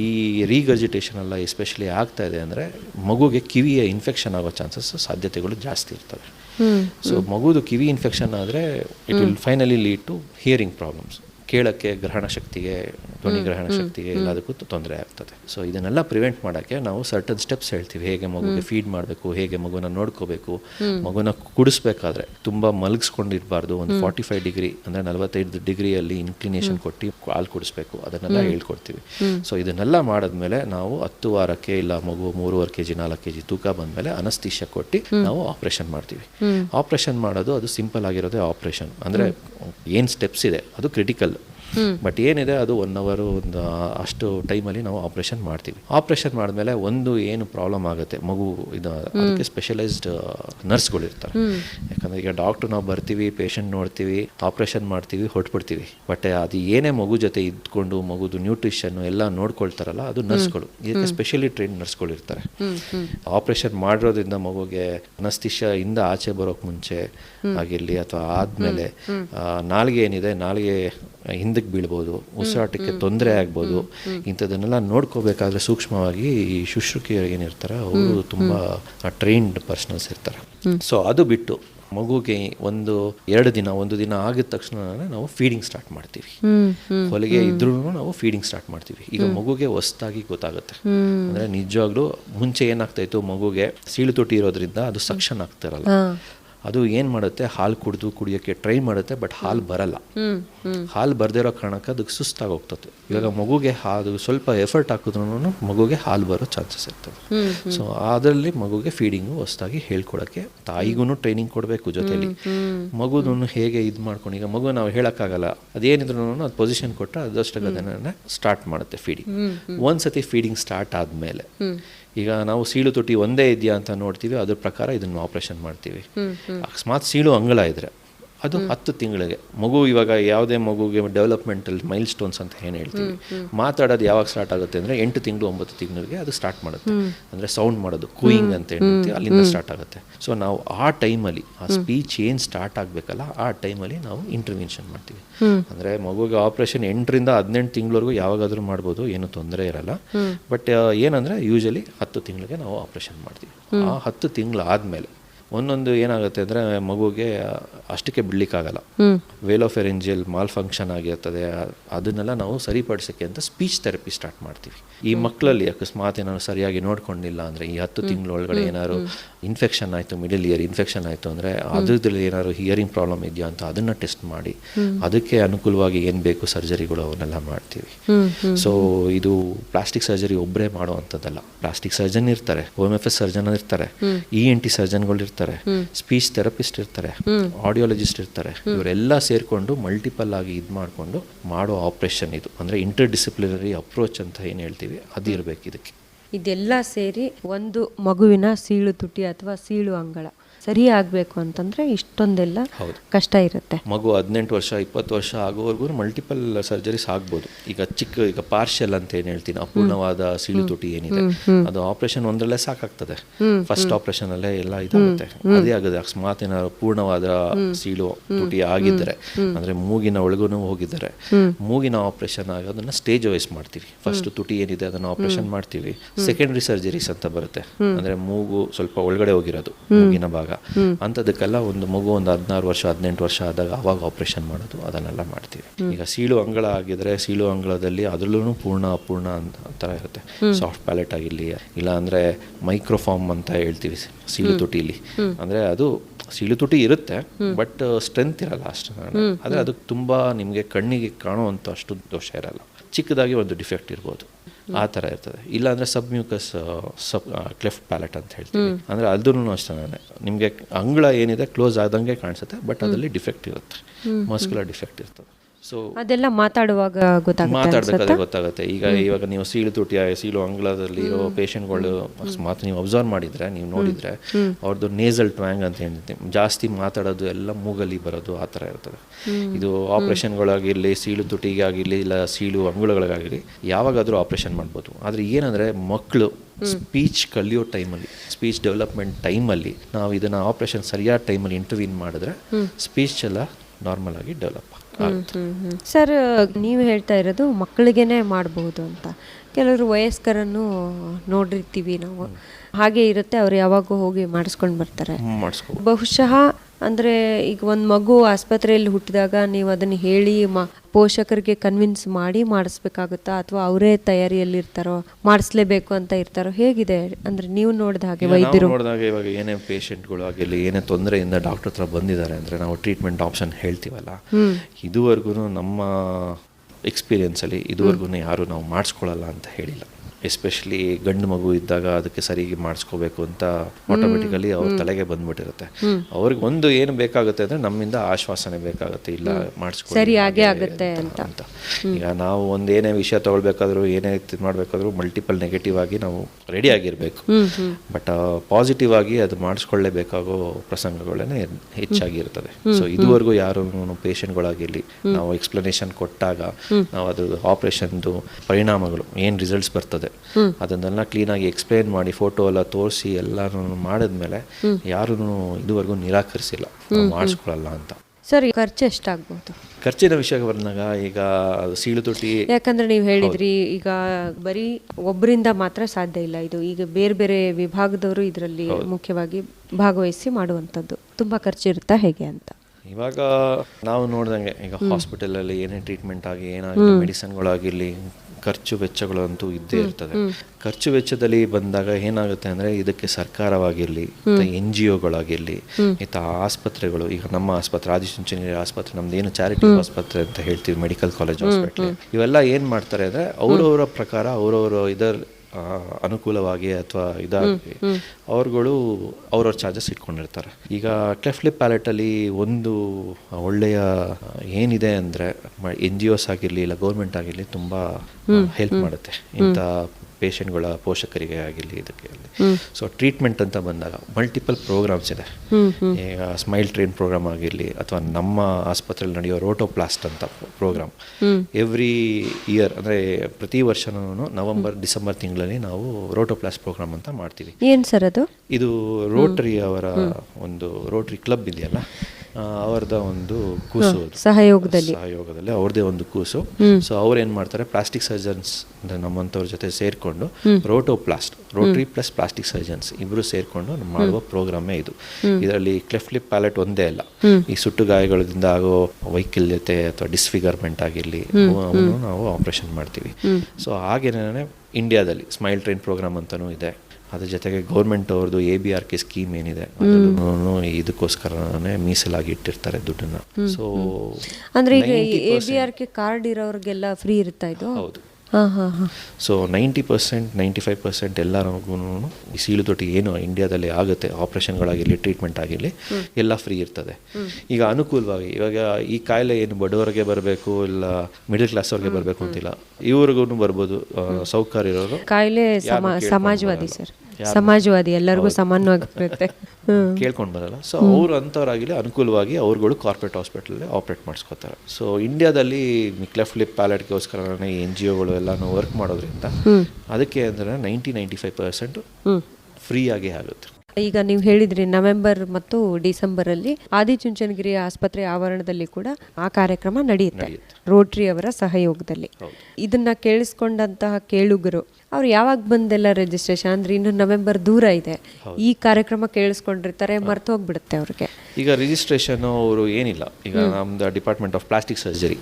C: ಈ ರೀಗರ್ಜಿಟೇಷನ್ ಎಲ್ಲ ಎಸ್ಪೆಷಲಿ ಆಗ್ತಾ ಇದೆ ಅಂದ್ರೆ ಮಗುಗೆ ಕಿವಿಯ ಇನ್ಫೆಕ್ಷನ್ ಆಗೋ ಚಾನ್ಸಸ್ ಸಾಧ್ಯತೆಗಳು ಜಾಸ್ತಿ ಇರ್ತವೆ. ಸೊ ಮಗುದು ಕಿವಿ ಇನ್ಫೆಕ್ಷನ್ ಆದರೆ it will finally lead to hearing problems ಕೇಳಕ್ಕೆ ಗ್ರಹಣ ಶಕ್ತಿಗೆ ಧ್ವನಿ ಗ್ರಹಣ ಶಕ್ತಿಗೆ ಎಲ್ಲದಕ್ಕೂ ತೊಂದರೆ ಆಗ್ತದೆ. ಸೊ ಇದನ್ನೆಲ್ಲ ಪ್ರಿವೆಂಟ್ ಮಾಡೋಕ್ಕೆ ನಾವು ಸರ್ಟನ್ ಸ್ಟೆಪ್ಸ್ ಹೇಳ್ತೀವಿ. ಹೇಗೆ ಮಗುಗೆ ಫೀಡ್ ಮಾಡಬೇಕು ಹೇಗೆ ಮಗುನ ನೋಡ್ಕೋಬೇಕು ಮಗುನ ಕುಡಿಸ್ಬೇಕಾದ್ರೆ ತುಂಬ ಮಲಗಿಸ್ಕೊಂಡಿರಬಾರ್ದು. ಒಂದು ಫಾರ್ಟಿ ಫೈವ್ ಡಿಗ್ರಿ ಅಂದರೆ ನಲವತ್ತೈದು ಡಿಗ್ರಿಯಲ್ಲಿ ಇನ್ಕ್ಲಿನೇಷನ್ ಕೊಟ್ಟು ಹಾಲು ಕುಡಿಸ್ಬೇಕು. ಅದನ್ನೆಲ್ಲ ಹೇಳ್ಕೊಡ್ತೀವಿ. ಸೊ ಇದನ್ನೆಲ್ಲ ಮಾಡಿದ್ಮೇಲೆ ನಾವು ಹತ್ತು ವಾರಕ್ಕೆ ಇಲ್ಲ ಮಗು ಮೂರುವರೆ ಕೆ ಜಿ ನಾಲ್ಕು ಕೆ ಜಿ ತೂಕ ಬಂದಮೇಲೆ ಅನಸ್ತೀಶ ಕೊಟ್ಟು ನಾವು ಆಪರೇಷನ್ ಮಾಡ್ತೀವಿ. ಆಪರೇಷನ್ ಮಾಡೋದು ಅದು ಸಿಂಪಲ್ ಆಗಿರೋದೇ ಆಪರೇಷನ್ ಅಂದರೆ ಏನು ಸ್ಟೆಪ್ಸ್ ಇದೆ ಅದು ಕ್ರಿಟಿಕಲ್ ಬಟ್ ಏನಿದೆ ಅದು ಒನ್ ಅವರ್ ಒಂದು ಅಷ್ಟು ಟೈಮಲ್ಲಿ ನಾವು ಆಪ್ರೇಷನ್ ಮಾಡ್ತೀವಿ. ಆಪ್ರೇಷನ್ ಮಾಡಿದ್ಮೇಲೆ ಒಂದು ಏನು ಪ್ರಾಬ್ಲಮ್ ಆಗುತ್ತೆ ಮಗು ಇದು ಅದಕ್ಕೆ ಸ್ಪೆಷಲೈಸ್ಡ್ ನರ್ಸ್ಗಳು ಇರ್ತಾರೆ. ಯಾಕಂದ್ರೆ ಈಗ ಡಾಕ್ಟರ್ ನಾವು ಬರ್ತೀವಿ ಪೇಷಂಟ್ ನೋಡ್ತೀವಿ ಆಪ್ರೇಷನ್ ಮಾಡ್ತೀವಿ ಹೊಟ್ಬಿಡ್ತೀವಿ ಬಟ್ ಅದು ಏನೇ ಮಗು ಜೊತೆ ಇದ್ಕೊಂಡು ಮಗುದು ನ್ಯೂಟ್ರಿಷನ್ ಎಲ್ಲ ನೋಡ್ಕೊಳ್ತಾರಲ್ಲ ಅದು ನರ್ಸ್ಗಳು ಇದಕ್ಕೆ ಸ್ಪೆಷಲಿ ಟ್ರೈನ್ ನರ್ಸ್ಗಳು ಇರ್ತಾರೆ. ಆಪ್ರೇಷನ್ ಮಾಡಿರೋದ್ರಿಂದ ಮಗುಗೆ ಅನಸ್ತಿಷ್ಯ ಇಂದ ಆಚೆ ಬರೋಕ್ ಮುಂಚೆ ಆಗಿರಲಿ ಅಥವಾ ಆದ್ಮೇಲೆ ನಾಲ್ಗೆ ಏನಿದೆ ನಾಲ್ಗೆ ಹಿಂದಕ್ಕೆ ಬೀಳ್ಬೋದು ಉಸಿರಾಟಕ್ಕೆ ತೊಂದರೆ ಆಗ್ಬೋದು ಇಂಥದನ್ನೆಲ್ಲ ನೋಡ್ಕೋಬೇಕಾದ್ರೆ ಸೂಕ್ಷ್ಮವಾಗಿ ಈ ಶುಶ್ರೂಷಕಿಯರು ಏನಿರ್ತಾರೆ ಅವರು ತುಂಬಾ ಟ್ರೈನ್ಡ್ ಪರ್ಸನಲ್ಸ್ ಇರ್ತಾರೆ. ಸೊ ಅದು ಬಿಟ್ಟು ಮಗುಗೆ ಒಂದು ಎರಡು ದಿನ ಒಂದು ದಿನ ಆಗಿದ ತಕ್ಷಣ ನಾವು ಫೀಡಿಂಗ್ ಸ್ಟಾರ್ಟ್ ಮಾಡ್ತೀವಿ. ಹೊಲಿಗೆ ಇದ್ರೂ ನಾವು ಫೀಡಿಂಗ್ ಸ್ಟಾರ್ಟ್ ಮಾಡ್ತೀವಿ. ಈಗ ಮಗುಗೆ ಹೊಸ್ತಾಗಿ ಗೊತ್ತಾಗುತ್ತೆ. ಅಂದ್ರೆ ನಿಜವಾಗ್ಲೂ ಮುಂಚೆ ಏನಾಗ್ತಾ ಇತ್ತು ಮಗುಗೆ ಸೀಳು ತೊಟ್ಟಿ ಇರೋದ್ರಿಂದ ಅದು ಸಕ್ಷನ್ ಆಗ್ತಿರಲ್ಲ ಅದು ಏನು ಮಾಡುತ್ತೆ? ಹಾಲು ಕುಡಿದು ಕುಡಿಯೋಕ್ಕೆ ಟ್ರೈ ಮಾಡುತ್ತೆ ಬಟ್ ಹಾಲು ಬರಲ್ಲ. ಹಾಲು ಬರ್ದಿರೋ ಕಾರಣಕ್ಕೆ ಅದಕ್ಕೆ ಸುಸ್ತಾಗಿ ಹೋಗ್ತದೆ ಇವಾಗ ಮಗುಗೆ ಅದು ಸ್ವಲ್ಪ ಎಫರ್ಟ್ ಹಾಕಿದ್ರು ಮಗುಗೆ ಹಾಲು ಬರೋ ಚಾನ್ಸಸ್ ಇರ್ತದೆ. ಸೊ ಅದರಲ್ಲಿ ಮಗುಗೆ ಫೀಡಿಂಗು ಹೊಸದಾಗಿ ಹೇಳ್ಕೊಡಕ್ಕೆ ತಾಯಿಗೂ ಟ್ರೈನಿಂಗ್ ಕೊಡಬೇಕು ಜೊತೆಲಿ. ಮಗುದನ್ನು ಹೇಗೆ ಇದು ಮಾಡ್ಕೊಂಡು ಈಗ ಮಗು ನಾವು ಹೇಳೋಕ್ಕಾಗಲ್ಲ. ಅದೇನಿದ್ರು ಅದು ಪೊಸಿಷನ್ ಕೊಟ್ಟರೆ ಅದಷ್ಟು ಅದನ್ನು ಸ್ಟಾರ್ಟ್ ಮಾಡುತ್ತೆ ಫೀಡಿಂಗ್ ಒಂದ್ಸತಿ ಫೀಡಿಂಗ್ ಸ್ಟಾರ್ಟ್ ಆದಮೇಲೆ ಈಗ ನಾವು ಸೀಳು ತೊಟ್ಟಿ ಒಂದೇ ಇದೆಯಾ ಅಂತ ನೋಡ್ತೀವಿ ಅದ್ರ ಪ್ರಕಾರ ಇದನ್ನು ಆಪರೇಷನ್ ಮಾಡ್ತೀವಿ. ಅಕಸ್ಮಾತ್ ಸೀಳು ಅಂಗಳ ಇದ್ರೆ. ಅದು ಹತ್ತು ತಿಂಗಳಿಗೆ. ಮಗು ಇವಾಗ ಯಾವುದೇ ಮಗುಗೆ ಡೆವಲಪ್ಮೆಂಟಲ್ ಮೈಲ್ ಸ್ಟೋನ್ಸ್ ಅಂತ ಏನು ಹೇಳ್ತೀವಿ ಮಾತಾಡೋದು ಯಾವಾಗ ಸ್ಟಾರ್ಟ್ ಆಗುತ್ತೆ ಅಂದರೆ ಎಂಟು ತಿಂಗಳು ಒಂಬತ್ತು ತಿಂಗಳಿಗೆ ಅದು ಸ್ಟಾರ್ಟ್ ಮಾಡುತ್ತೆ. ಅಂದರೆ ಸೌಂಡ್ ಮಾಡೋದು ಕೂಯಿಂಗ್ ಅಂತ ಹೇಳ್ತೀವಿ ಅಲ್ಲಿಂದ ಸ್ಟಾರ್ಟ್ ಆಗುತ್ತೆ. ಸೊ ನಾವು ಆ ಟೈಮಲ್ಲಿ ಆ ಸ್ಪೀಚ್ ಏನು ಸ್ಟಾರ್ಟ್ ಆಗಬೇಕಲ್ಲ ಆ ಟೈಮಲ್ಲಿ ನಾವು ಇಂಟರ್ವೆನ್ಷನ್ ಮಾಡ್ತೀವಿ. ಅಂದರೆ ಮಗುಗೆ ಆಪರೇಷನ್ ಎಂಟರಿಂದ ಹದಿನೆಂಟು ತಿಂಗಳವರೆಗೂ ಯಾವಾಗಾದರೂ ಮಾಡ್ಬೋದು ಏನು ತೊಂದರೆ ಇರಲ್ಲ. ಬಟ್ ಏನಂದರೆ ಯೂಶಲಿ ಹತ್ತು ತಿಂಗಳಿಗೆ ನಾವು ಆಪರೇಷನ್ ಮಾಡ್ತೀವಿ. ಆ ಹತ್ತು ತಿಂಗಳು ಆದಮೇಲೆ ಒಂದೊಂದು ಏನಾಗುತ್ತೆ ಅಂದರೆ ಮಗುಗೆ ಅಷ್ಟಕ್ಕೆ ಬಿಡ್ಲಿಕ್ಕಾಗಲ್ಲ. ವೇಲೋಫೆರೆಂಜಿಯಲ್ ಮಾಲ್ ಫಂಕ್ಷನ್ ಆಗಿರ್ತದೆ ಅದನ್ನೆಲ್ಲ ನಾವು ಸರಿಪಡಿಸೋಕ್ಕೆ ಅಂತ ಸ್ಪೀಚ್ ಥೆರಪಿ ಸ್ಟಾರ್ಟ್ ಮಾಡ್ತೀವಿ. ಈ ಮಕ್ಕಳಲ್ಲಿ ಅಕಸ್ಮಾತ್ ಏನಾದ್ರು ಸರಿಯಾಗಿ ನೋಡ್ಕೊಂಡಿಲ್ಲ ಅಂದರೆ ಈ ಹತ್ತು ತಿಂಗಳ ಒಳಗಡೆ ಏನಾದ್ರು ಇನ್ಫೆಕ್ಷನ್ ಆಯಿತು ಮಿಡಲ್ ಇಯರ್ ಇನ್ಫೆಕ್ಷನ್ ಆಯಿತು ಅಂದರೆ ಅದರಲ್ಲಿ ಏನಾದ್ರು ಹಿಯರಿಂಗ್ ಪ್ರಾಬ್ಲಮ್ ಇದೆಯಾ ಅಂತ ಅದನ್ನು ಟೆಸ್ಟ್ ಮಾಡಿ ಅದಕ್ಕೆ ಅನುಕೂಲವಾಗಿ ಏನು ಬೇಕು ಸರ್ಜರಿಗಳು ಅವನ್ನೆಲ್ಲ ಮಾಡ್ತೀವಿ. ಸೊ ಇದು ಪ್ಲಾಸ್ಟಿಕ್ ಸರ್ಜರಿ ಒಬ್ಬರೇ ಮಾಡುವಂಥದ್ದಲ್ಲ. ಪ್ಲಾಸ್ಟಿಕ್ ಸರ್ಜನ್ ಇರ್ತಾರೆ ಎಸ್ ಸರ್ಜನ್ ಇರ್ತಾರೆ ಇ ಎನ್ ಟಿ ಸರ್ಜನ್ಗಳು ಇರ್ತಾರೆ. ಸ್ಪೀಚ್ ಥೆರಪಿಸ್ಟ್ ಇರ್ತಾರೆ. ಆಡಿಯೋಲಜಿಸ್ಟ್ ಇರ್ತಾರೆ. ಇವರೆಲ್ಲ ಸೇರಿಕೊಂಡು ಮಲ್ಟಿಪಲ್ ಆಗಿ ಇದು ಮಾಡಿಕೊಂಡು ಮಾಡೋ ಆಪ್ರೇಷನ್ ಇದು. ಅಂದರೆ ಇಂಟರ್ ಡಿಸಿಪ್ಲಿನರಿ ಅಪ್ರೋಚ್ ಅಂತ ಏನು ಹೇಳ್ತೀವಿ? ಅದು ಇರಬೇಕು ಇದಕ್ಕೆ.
B: ಇದೆಲ್ಲ ಸೇರಿ ಒಂದು ಮಗುವಿನ ಸೀಳು ತುಟಿ ಅಥವಾ ಸೀಳು ಅಂಗಳ. ಸರಿ ಆಗಬೇಕು ಅಂತಂದ್ರೆ ಇಷ್ಟೊಂದೆಲ್ಲ ಕಷ್ಟ ಇರುತ್ತೆ.
C: ಮಗು ಹದಿನೆಂಟು ವರ್ಷ ಇಪ್ಪತ್ತು ವರ್ಷ ಆಗೋವರೆಗೂ ಮಲ್ಟಿಪಲ್ ಸರ್ಜರೀಸ್ ಆಗ್ಬೋದು. ಈಗ ಚಿಕ್ಕ ಈಗ ಪಾರ್ಷಲ್ ಅಂತ ಏನು ಹೇಳ್ತೀನಿ ಅಪೂರ್ಣವಾದ ಸೀಳು ತುಟಿ ಏನಿದೆ ಅದು ಆಪರೇಷನ್ ಒಂದರಲ್ಲೇ ಸಾಕಾಗ್ತದೆ. ಫಸ್ಟ್ ಆಪರೇಷನ್ ಅಲ್ಲೇ ಎಲ್ಲ ಇದಾಗುತ್ತೆ. ಅದೇ ಆಗುತ್ತೆ. ಅಕಸ್ಮಾತ್ ಏನಾದ್ರು ಪೂರ್ಣವಾದ ಸೀಳು ತುಟಿ ಆಗಿದ್ದರೆ ಅಂದ್ರೆ ಮೂಗಿನ ಒಳಗೂ ಹೋಗಿದ್ದಾರೆ ಮೂಗಿನ ಆಪರೇಷನ್ ಆಗೋದನ್ನ ಸ್ಟೇಜ್ ವೈಸ್ ಮಾಡ್ತೀವಿ. ಫಸ್ಟ್ ತುಟಿ ಏನಿದೆ ಅದನ್ನ ಆಪರೇಷನ್ ಮಾಡ್ತೀವಿ. ಸೆಕೆಂಡರಿ ಸರ್ಜರೀಸ್ ಅಂತ ಬರುತ್ತೆ. ಅಂದ್ರೆ ಮೂಗು ಸ್ವಲ್ಪ ಒಳಗಡೆ ಹೋಗಿರೋದು ಮೂಗಿನ ಭಾಗ. ಅಂಥದಕ್ಕೆಲ್ಲ ಒಂದು ಮಗು ಒಂದು ಹದಿನಾರು ವರ್ಷ ಹದಿನೆಂಟು ವರ್ಷ ಆದಾಗ ಅವಾಗ ಆಪರೇಷನ್ ಮಾಡೋದು ಅದನ್ನೆಲ್ಲ ಮಾಡ್ತೀವಿ. ಈಗ ಸೀಳು ಅಂಗಳ ಆಗಿದ್ರೆ ಸೀಳು ಅಂಗಳದಲ್ಲಿ ಅದರಲ್ಲೂ ಪೂರ್ಣ ಅಪೂರ್ಣ ಅಂತ ಥರ ಇರುತ್ತೆ. ಸಾಫ್ಟ್ ಪ್ಯಾಲೆಟ್ ಆಗಿರಲಿ ಇಲ್ಲ ಅಂದ್ರೆ ಮೈಕ್ರೋಫಾರ್ಮ್ ಅಂತ ಹೇಳ್ತೀವಿ ಸೀಳು ತುಟಿಲಿ. ಅಂದ್ರೆ ಅದು ಸೀಳು ತುಟಿ ಇರುತ್ತೆ ಬಟ್ ಸ್ಟ್ರೆಂತ್ ಇರಲ್ಲ ಅಷ್ಟು ಆದ್ರೆ ಅದಕ್ಕೆ ತುಂಬಾ ನಿಮಗೆ ಕಣ್ಣಿಗೆ ಕಾಣುವಂಥ ಅಷ್ಟು ದೋಷ ಇರಲ್ಲ. ಚಿಕ್ಕದಾಗಿ ಒಂದು ಡಿಫೆಕ್ಟ್ ಇರ್ಬೋದು. ಆ ಥರ ಇರ್ತದೆ. ಇಲ್ಲಾಂದ್ರೆ ಸಬ್ಮ್ಯೂಕಸ್ ಸಬ್ ಕ್ಲೆಫ್ಟ್ ಪ್ಯಾಲೆಟ್ ಅಂತ ಹೇಳ್ತೀವಿ. ಅಂದರೆ ಅದನ್ನು ಅಷ್ಟೇ ನಿಮಗೆ ಅಂಗಳ ಏನಿದೆ ಕ್ಲೋಸ್ ಆದಂಗೆ ಕಾಣಿಸುತ್ತೆ ಬಟ್ ಅದರಲ್ಲಿ ಡಿಫೆಕ್ಟ್ ಇರುತ್ತೆ. ಮಸ್ಕ್ಯುಲರ್ ಡಿಫೆಕ್ಟ್ ಇರ್ತದೆ. ಸೊ
B: ಅದೆಲ್ಲ ಮಾತಾಡುವಾಗ ಗೊತ್ತಾಗುತ್ತೆ
C: ಮಾತಾಡಬೇಕಾದ್ರೆ ಗೊತ್ತಾಗುತ್ತೆ. ಈಗ ಇವಾಗ ನೀವು ಸೀಳು ತುಟಿ ಸೀಳು ಅಂಗಳದಲ್ಲಿ ಇರೋ ಪೇಷಂಟ್ಗಳು ಅಕಸ್ಮಾತ್ ನೀವು ಅಬ್ಸರ್ವ್ ಮಾಡಿದ್ರೆ ನೀವು ನೋಡಿದ್ರೆ ಅವ್ರದ್ದು ನೇಸಲ್ ಟ್ವ್ಯಾಂಗ್ ಅಂತ ಹೇಳ್ತೀನಿ. ಜಾಸ್ತಿ ಮಾತಾಡೋದು ಎಲ್ಲ ಮೂಗಲ್ಲಿ ಬರೋದು ಆ ಥರ ಇರ್ತದೆ. ಇದು ಆಪ್ರೇಷನ್ಗಳಾಗಿರಲಿ ಸೀಳು ತುಟಿಗೆ ಆಗಿರಲಿ ಇಲ್ಲ ಸೀಳು ಅಂಗಳಗಳಿಗಾಗಿರಲಿ ಯಾವಾಗಾದರೂ ಆಪರೇಷನ್ ಮಾಡ್ಬೋದು. ಆದರೆ ಏನಂದರೆ ಮಕ್ಕಳು ಸ್ಪೀಚ್ ಕಲಿಯೋ ಟೈಮಲ್ಲಿ ಸ್ಪೀಚ್ ಡೆವಲಪ್ಮೆಂಟ್ ಟೈಮಲ್ಲಿ ನಾವು ಇದನ್ನು ಆಪರೇಷನ್ ಸರಿಯಾದ ಟೈಮಲ್ಲಿ ಇಂಟರ್ವ್ಯೂನ್ ಮಾಡಿದ್ರೆ ಸ್ಪೀಚ್ ಎಲ್ಲ ನಾರ್ಮಲ್ ಆಗಿ ಡೆವಲಪ್
B: ಸರ್ ನೀವು ಹೇಳ್ತಾ ಇರೋದು ಮಕ್ಕಳಿಗೇನೆ ಮಾಡಬಹುದು ಅಂತ. ಕೆಲವರು ವಯಸ್ಕರನ್ನು ನೋಡಿರ್ತೀವಿ ನಾವು. ಹಾಗೆ ಇರುತ್ತೆ ಅವ್ರು ಯಾವಾಗೂ ಹೋಗಿ ಮಾಡಿಸ್ಕೊಂಡು ಬರ್ತಾರೆ.
C: ಮಾಡಿಸ್ಕೊ
B: ಬಹುಶಃ ಅಂದ್ರೆ ಈಗ ಒಂದು ಮಗು ಆಸ್ಪತ್ರೆಯಲ್ಲಿ ಹುಟ್ಟಿದಾಗ ನೀವು ಅದನ್ನ ಹೇಳಿ ಮ ಪೋಷಕರಿಗೆ ಕನ್ವಿನ್ಸ್ ಮಾಡಿ ಮಾಡಿಸ್ಬೇಕಾಗುತ್ತಾ? ಅಥವಾ ಅವರೇ ತಯಾರಿಯಲ್ಲಿ ಇರ್ತಾರೋ ಮಾಡಿಸ್ಲೇಬೇಕು ಅಂತ ಇರ್ತಾರೋ? ಹೇಗಿದೆ? ಅಂದ್ರೆ ನೀವು ನೋಡಿದ ಹಾಗೆ ವೈದ್ಯರು.
C: ನೋಡಿದಾಗ ಇವಾಗ ಏನೇ ಪೇಷಂಟ್ಗಳು ಆಗಿರಲಿ ಏನೇ ತೊಂದರೆಯಿಂದ ಡಾಕ್ಟರ್ ಹತ್ರ ಬಂದಿದ್ದಾರೆ ಅಂದರೆ ನಾವು ಟ್ರೀಟ್ಮೆಂಟ್ ಆಪ್ಷನ್ ಹೇಳ್ತೀವಲ್ಲ? ಇದುವರೆಗೂ ನಮ್ಮ ಎಕ್ಸ್ಪೀರಿಯನ್ಸಲ್ಲಿ ಇದುವರೆಗೂ ಯಾರು ನಾವು ಮಾಡಿಸ್ಕೊಳ್ಳಲ್ಲ ಅಂತ ಹೇಳಿಲ್ಲ. ಎಸ್ಪೆಷಲಿ ಗಂಡು ಮಗು ಇದ್ದಾಗ ಅದಕ್ಕೆ ಸರಿಗೆ ಮಾಡಿಸ್ಕೋಬೇಕು ಅಂತ ಆಟೋಮೆಟಿಕಲಿ ಅವ್ರ ತಲೆಗೆ ಬಂದ್ಬಿಟ್ಟಿರುತ್ತೆ. ಅವ್ರಿಗೆ ಒಂದು ಏನು ಬೇಕಾಗುತ್ತೆ ಅಂದರೆ ನಮ್ಮಿಂದ ಆಶ್ವಾಸನೆ ಬೇಕಾಗುತ್ತೆ ಇಲ್ಲ ಮಾಡಿಸ್ಕೊಳ್ಳಿ
B: ಸರಿ ಆಗೇ ಆಗುತ್ತೆ ಅಂತ.
C: ಈಗ ನಾವು ಒಂದು ಏನೇ ವಿಷಯ ತಗೊಳ್ಬೇಕಾದ್ರೂ ಏನೇ ಇದು ಮಾಡಬೇಕಾದ್ರೂ ಮಲ್ಟಿಪಲ್ ನೆಗೆಟಿವ್ ಆಗಿ ನಾವು ರೆಡಿ ಆಗಿರಬೇಕು. ಬಟ್ ಪಾಸಿಟಿವ್ ಆಗಿ ಅದು ಮಾಡಿಸ್ಕೊಳ್ಳೇಬೇಕಾಗೋ ಪ್ರಸಂಗಗಳೇ ಹೆಚ್ಚಾಗಿ ಇರ್ತದೆ ಸೊ ಇದುವರೆಗೂ ಯಾರು ಪೇಷಂಟ್ಗಳಾಗಿರಲಿ ನಾವು ಎಕ್ಸ್ಪ್ಲನೇಷನ್ ಕೊಟ್ಟಾಗ ನಾವು ಅದು ಆಪರೇಷನ್ದು ಪರಿಣಾಮಗಳು ಏನು ರಿಸಲ್ಟ್ಸ್ ಬರ್ತದೆ ಅದನ್ನೆಲ್ಲ ಕ್ಲೀನಾಗಿ ಎಕ್ಸ್ಪ್ಲೇನ್ ಮಾಡಿ ಫೋಟೋ ಎಲ್ಲ ತೋರಿಸಿ ಎಲ್ಲಾನು ಮಾಡಿದ್ಮೇಲೆ ಯಾರೂ ಇದುವರೆಗೂ ನಿರಾಕರಿಸಿಲ್ಲ. ಮಾಡಿಸ್ಕೊಳ್ಳಲ್ಲ ಅಂತ.
B: ಸರ್ ಖರ್ಚು ಎಷ್ಟಾಗ್ಬೋದು?
C: ಖರ್ಚಿನ ವಿಷಯಕ್ಕೆ ಬಂದಾಗ ಈಗ ಸೀಳು ತುಟಿ
B: ಯಾಕಂದ್ರೆ ನೀವು ಹೇಳಿದ್ರಿ ಈಗ ಬರೀ ಒಬ್ಬರಿಂದ ಮಾತ್ರ ಸಾಧ್ಯ ಇಲ್ಲ ಇದು. ಈಗ ಬೇರೆ ಬೇರೆ ವಿಭಾಗದವರು ಇದರಲ್ಲಿ ಮುಖ್ಯವಾಗಿ ಭಾಗವಹಿಸಿ ಮಾಡುವಂಥದ್ದು. ತುಂಬಾ ಖರ್ಚು ಇರುತ್ತಾ ಹೇಗೆ ಅಂತ?
C: ಇವಾಗ ನಾವು ನೋಡ್ದಂಗೆ ಈಗ ಹಾಸ್ಪಿಟಲಲ್ಲಿ ಏನೇ ಟ್ರೀಟ್ಮೆಂಟ್ ಆಗಿ ಏನಾಗಲಿ ಮೆಡಿಸನ್ಗಳಾಗಿರಲಿ ಖರ್ಚು ವೆಚ್ಚಗಳು ಅಂತೂ ಇದ್ದೇ ಇರ್ತದೆ. ಖರ್ಚು ವೆಚ್ಚದಲ್ಲಿ ಬಂದಾಗ ಏನಾಗುತ್ತೆ ಅಂದ್ರೆ ಇದಕ್ಕೆ ಸರ್ಕಾರವಾಗಿರ್ಲಿ ಎನ್ ಜಿ ಒಗಳಾಗಿರಲಿ ಇತ್ತ ಆಸ್ಪತ್ರೆಗಳು ಈಗ ನಮ್ಮ ಆಸ್ಪತ್ರೆ ಆದಿಚುಂಚನಗಿರಿ ಆಸ್ಪತ್ರೆ ನಮ್ದು ಏನು ಚಾರಿಟಿ ಆಸ್ಪತ್ರೆ ಅಂತ ಹೇಳ್ತೀವಿ ಮೆಡಿಕಲ್ ಕಾಲೇಜ್ ಹಾಸ್ಪಿಟ್ಲ್ ಇವೆಲ್ಲ ಏನು ಮಾಡ್ತಾರೆ ಅಂದ್ರೆ ಅವರವರ ಪ್ರಕಾರ ಅವರವರ ಇದರ ಅನುಕೂಲವಾಗಿ ಅಥವಾ ಇದಾಗಿ ಅವ್ರುಗಳು ಅವ್ರವ್ರ ಚಾರ್ಜಸ್ ಇಟ್ಕೊಂಡಿರ್ತಾರೆ. ಈಗ ಕ್ಲೆಫ್ಲಿಪ್ ಪ್ಯಾಲೆಟಲ್ಲಿ ಒಂದು ಒಳ್ಳೆಯ ಏನಿದೆ ಅಂದರೆ ಎನ್ ಜಿ ಒಸ್ ಆಗಿರಲಿ ಇಲ್ಲ ಗೌರ್ಮೆಂಟ್ ಆಗಿರಲಿ ತುಂಬ ಹೆಲ್ಪ್ ಮಾಡುತ್ತೆ. ಇಂಥ ಪೇಷಂಟ್ಗಳ ಪೋಷಕರಿಗೆ ಆಗಿರಲಿ ಇದಕ್ಕೆ ಸೊ ಟ್ರೀಟ್ಮೆಂಟ್ ಅಂತ ಬಂದಾಗ ಮಲ್ಟಿಪಲ್ ಪ್ರೋಗ್ರಾಮ್ಸ್ ಇದೆ. ಈಗ ಸ್ಮೈಲ್ ಟ್ರೈನ್ ಪ್ರೋಗ್ರಾಮ್ ಆಗಿರಲಿ ಅಥವಾ ನಮ್ಮ ಆಸ್ಪತ್ರೆಯಲ್ಲಿ ನಡೆಯೋ ರೋಟೋಪ್ಲಾಸ್ಟ್ ಅಂತ ಪ್ರೋಗ್ರಾಮ್ ಎವ್ರಿ ಇಯರ್ ಅಂದರೆ ಪ್ರತಿ ವರ್ಷನೂ ನವೆಂಬರ್ ಡಿಸೆಂಬರ್ ತಿಂಗಳಲ್ಲಿ ನಾವು ರೋಟೋಪ್ಲಾಸ್ಟ್ ಪ್ರೋಗ್ರಾಮ್ ಅಂತ ಮಾಡ್ತೀವಿ.
B: ಏನು ಸರ್ ಅದು?
C: ಇದು ರೋಟರಿ ಅವರ ಒಂದು ರೋಟರಿ ಕ್ಲಬ್ ಇದೆಯಲ್ಲ? ಅವರದ ಒಂದು ಕೂಸು.
B: ಸಹಯೋಗದಲ್ಲಿ.
C: ಸಹಯೋಗದಲ್ಲಿ ಅವ್ರದೇ ಒಂದು ಕೂಸು. ಸೊ ಅವ್ರು ಏನ್ ಮಾಡ್ತಾರೆ ಪ್ಲಾಸ್ಟಿಕ್ ಸರ್ಜನ್ಸ್ ನಮ್ಮಂತವ್ರ ಜೊತೆ ಸೇರ್ಕೊಂಡು Rotaplast Rotary plus plastic surgeons ಇಬ್ರು ಸೇರ್ಕೊಂಡು ಮಾಡುವ ಪ್ರೋಗ್ರಾಮೇ ಇದು. ಇದರಲ್ಲಿ ಕ್ಲೆಫ್ಲಿಪ್ ಪ್ಯಾಲೆಟ್ ಒಂದೇ ಅಲ್ಲ. ಈ ಸುಟ್ಟು ಗಾಯಗಳಿಂದ ಆಗೋ ವೈಕಲ್ಯತೆ ಅಥವಾ ಡಿಸ್ಫಿಗರ್ಮೆಂಟ್ ಆಗಿರಲಿ ಅವನು ನಾವು ಆಪರೇಷನ್ ಮಾಡ್ತೀವಿ. ಸೊ ಹಾಗೇನೇ ಇಂಡಿಯಾದಲ್ಲಿ ಸ್ಮೈಲ್ ಟ್ರೈನ್ ಪ್ರೋಗ್ರಾಮ್ ಅಂತಲೂ ಇದೆ. ಅದ್ರ ಜೊತೆಗೆ ಗೌರ್ಮೆಂಟ್ ಅವ್ರದ್ದು A B R K scheme ಏನಿದೆ ಇದಕ್ಕೋಸ್ಕರನೇ ಮೀಸಲಾಗಿ ಇಟ್ಟಿರ್ತಾರೆ ದುಡ್ಡನ್ನ. ಸೊ
B: ಅಂದ್ರೆ ಈಗ A B R K card ಇರೋರಿಗೆಲ್ಲ free ಇರುತ್ತಾ ಇದು?
C: ಹೌದು. So ninety percent ninety five percent ಎಲ್ಲರಿಗೂ ಈ ಸೀಳು ತೊಟ್ಟಿ ಏನು ಇಂಡಿಯಾದಲ್ಲಿ ಆಗುತ್ತೆ ಆಪ್ರೇಷನ್ಗಳಾಗಿರಲಿ ಟ್ರೀಟ್ಮೆಂಟ್ ಆಗಿರಲಿ ಎಲ್ಲ ಫ್ರೀ ಇರ್ತದೆ. ಈಗ ಅನುಕೂಲವಾಗಿ ಇವಾಗ ಈ ಕಾಯಿಲೆ ಏನು ಬಡವರಿಗೆ ಬರಬೇಕು ಇಲ್ಲ ಮಿಡಲ್ ಕ್ಲಾಸ್ ಅವ್ರಿಗೆ ಬರಬೇಕು ಅಂತಿಲ್ಲ ಇವ್ರಿಗೂ ಬರ್ಬೋದು ಸೌಕರ್ಯ ಇರೋರು
B: ಕಾಯಿಲೆ ಸಮಾಜವಾದಿ ಸರ್. ಸಮಾಜವಾದಿ ಎಲ್ಲರಿಗೂ ಸಮಾನವಾಗಿರುತ್ತೆ <laughs>
C: ಕೇಳ್ಕೊಂಡು ಬರಲ್ಲ. ಸೊ ಅವ್ರು ಅಂಥವ್ರಾಗಿಲ್ಲ ಅನುಕೂಲವಾಗಿ ಅವ್ರುಗಳು ಕಾರ್ಪೊರೇಟ್ ಹಾಸ್ಪಿಟಲ್ ಆಪ್ರೇಟ್ ಮಾಡಿಸ್ಕೋತಾರೆ. ಸೊ ಇಂಡಿಯಾದಲ್ಲಿ ಮಿಕ್ಲೆಫ್ಲಿಪ್ ಪ್ಯಾಲೆಟ್ಗೋಸ್ಕರ ಪ್ಯಾಲೆಟ್ಗೋಸ್ಕರನೇ ಎನ್ ಜಿ ಒಗಳು ಎಲ್ಲಾನು ವರ್ಕ್ ಮಾಡೋದ್ರಿಂದ ಅದಕ್ಕೆ ಅಂದರೆ ninety ninety five percent free ಆಗಿ ಆಗುತ್ತೆ.
B: ಈಗ ನೀವು ಹೇಳಿದ್ರಿ ನವೆಂಬರ್ ಮತ್ತು ಡಿಸೆಂಬರ್ ಅಲ್ಲಿ ಆದಿಚುಂಚನಗಿರಿ ಆಸ್ಪತ್ರೆ ಆವರಣದಲ್ಲಿ ಕೂಡ ಆ ಕಾರ್ಯಕ್ರಮ ನಡೆಯುತ್ತೆ. ರೋಟ್ರಿ ಅವರ ಸಹಯೋಗದಲ್ಲಿ. ಇದನ್ನ ಕೇಳಿಸ್ಕೊಂಡಂತಹ ಕೇಳುಗರು ಅವ್ರು ಯಾವಾಗ ಬಂದೆಲ್ಲ ರಿಜಿಸ್ಟ್ರೇಷನ್ ಅಂದ್ರೆ ಇನ್ನು ನವೆಂಬರ್ ದೂರ ಇದೆ. ಈ ಕಾರ್ಯಕ್ರಮ ಕೇಳಿಸ್ಕೊಂಡಿರ್ತಾರೆ ಮರ್ತು ಹೋಗ್ಬಿಡುತ್ತೆ ಅವ್ರಿಗೆ.
C: ಈಗ ರಿಜಿಸ್ಟ್ರೇಷನ್ ಅವರು ಏನಿಲ್ಲ. ಈಗ ನಮ್ದು ಡಿಪಾರ್ಟ್ಮೆಂಟ್ ಆಫ್ ಪ್ಲಾಸ್ಟಿಕ್ ಸರ್ಜರಿ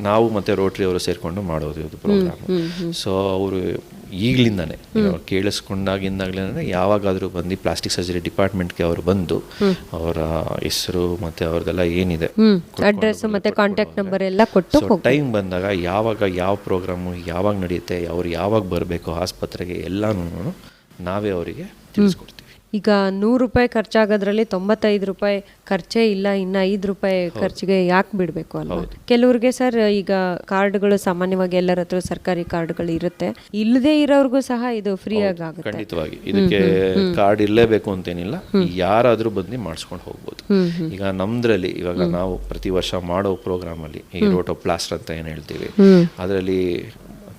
C: ನಾವು ಮತ್ತೆ ರೋಟ್ರಿ ಅವರು ಸೇರಿಕೊಂಡು ಮಾಡೋದು ಇದು ಪ್ರೋಗ್ರಾಮ್ ಸೊ ಅವರು ಈಗಲಿಂದಾನೆ. ಕೇಳಿಸ್ಕೊಂಡಾಗಿಂದಾಗಲೇ ಯಾವಾಗಾದರೂ ಬಂದು ಪ್ಲಾಸ್ಟಿಕ್ ಸರ್ಜರಿ ಡಿಪಾರ್ಟ್ಮೆಂಟ್ಗೆ ಅವರು ಬಂದು ಅವರ ಹೆಸರು ಮತ್ತೆ ಅವ್ರದ್ದೆಲ್ಲ ಏನಿದೆ
B: ಅಡ್ರೆಸ್ ಮತ್ತೆ ಕಾಂಟ್ಯಾಕ್ಟ್ ನಂಬರ್ ಎಲ್ಲ ಕೊಟ್ಟು
C: ಟೈಮ್ ಬಂದಾಗ ಯಾವಾಗ ಯಾವ ಪ್ರೋಗ್ರಾಮು ಯಾವಾಗ ನಡೆಯುತ್ತೆ ಅವ್ರು ಯಾವಾಗ ಬರಬೇಕು ಆಸ್ಪತ್ರೆಗೆ ಎಲ್ಲಾನು ನಾವೇ ಅವರಿಗೆ ತಿಳಿಸ್ಕೊಡ್ತೀವಿ.
B: ಈಗ ನೂರು ರೂಪಾಯಿ ಖರ್ಚಾಗೋದ್ರಲ್ಲಿ ತೊಂಬತ್ತೈದು ರೂಪಾಯಿ ಖರ್ಚೇ ಇಲ್ಲ ಇನ್ನು ಐದು ರೂಪಾಯಿ ಖರ್ಚಿಗೆ ಯಾಕೆ ಬಿಡಬೇಕು ಅಲ್ವಾ? ಕೆಲವ್ರಿಗೆ ಸರ್ ಈಗ ಕಾರ್ಡ್ಗಳು ಸಾಮಾನ್ಯವಾಗಿ ಎಲ್ಲರ ಹತ್ರ ಸರ್ಕಾರಿ ಕಾರ್ಡ್ಗಳು ಇರುತ್ತೆ. ಇಲ್ಲದೆ ಇರೋರ್ಗೂ ಸಹ ಇದು ಫ್ರೀ ಆಗಿ ಆಗುತ್ತೆ
C: ಖಂಡಿತವಾಗಿ. ಇದಕ್ಕೆ ಕಾರ್ಡ್ ಇರಲೇಬೇಕು ಅಂತೇನಿಲ್ಲ. ಯಾರಾದರೂ ಬಂದು ಮಾಡಿಸ್ಕೊಂಡು ಹೋಗ್ಬೋದು. ಈಗ ನಮ್ದ್ರಲ್ಲಿ ಇವಾಗ ನಾವು ಪ್ರತಿ ವರ್ಷ ಮಾಡೋ ಪ್ರೋಗ್ರಾಮ್ ಅಲ್ಲಿ ಈ ರೋಟೋ ಪ್ಲಾಸ್ಟರ್ ಅಂತ ಏನು ಹೇಳ್ತೀವಿ. ಅದರಲ್ಲಿ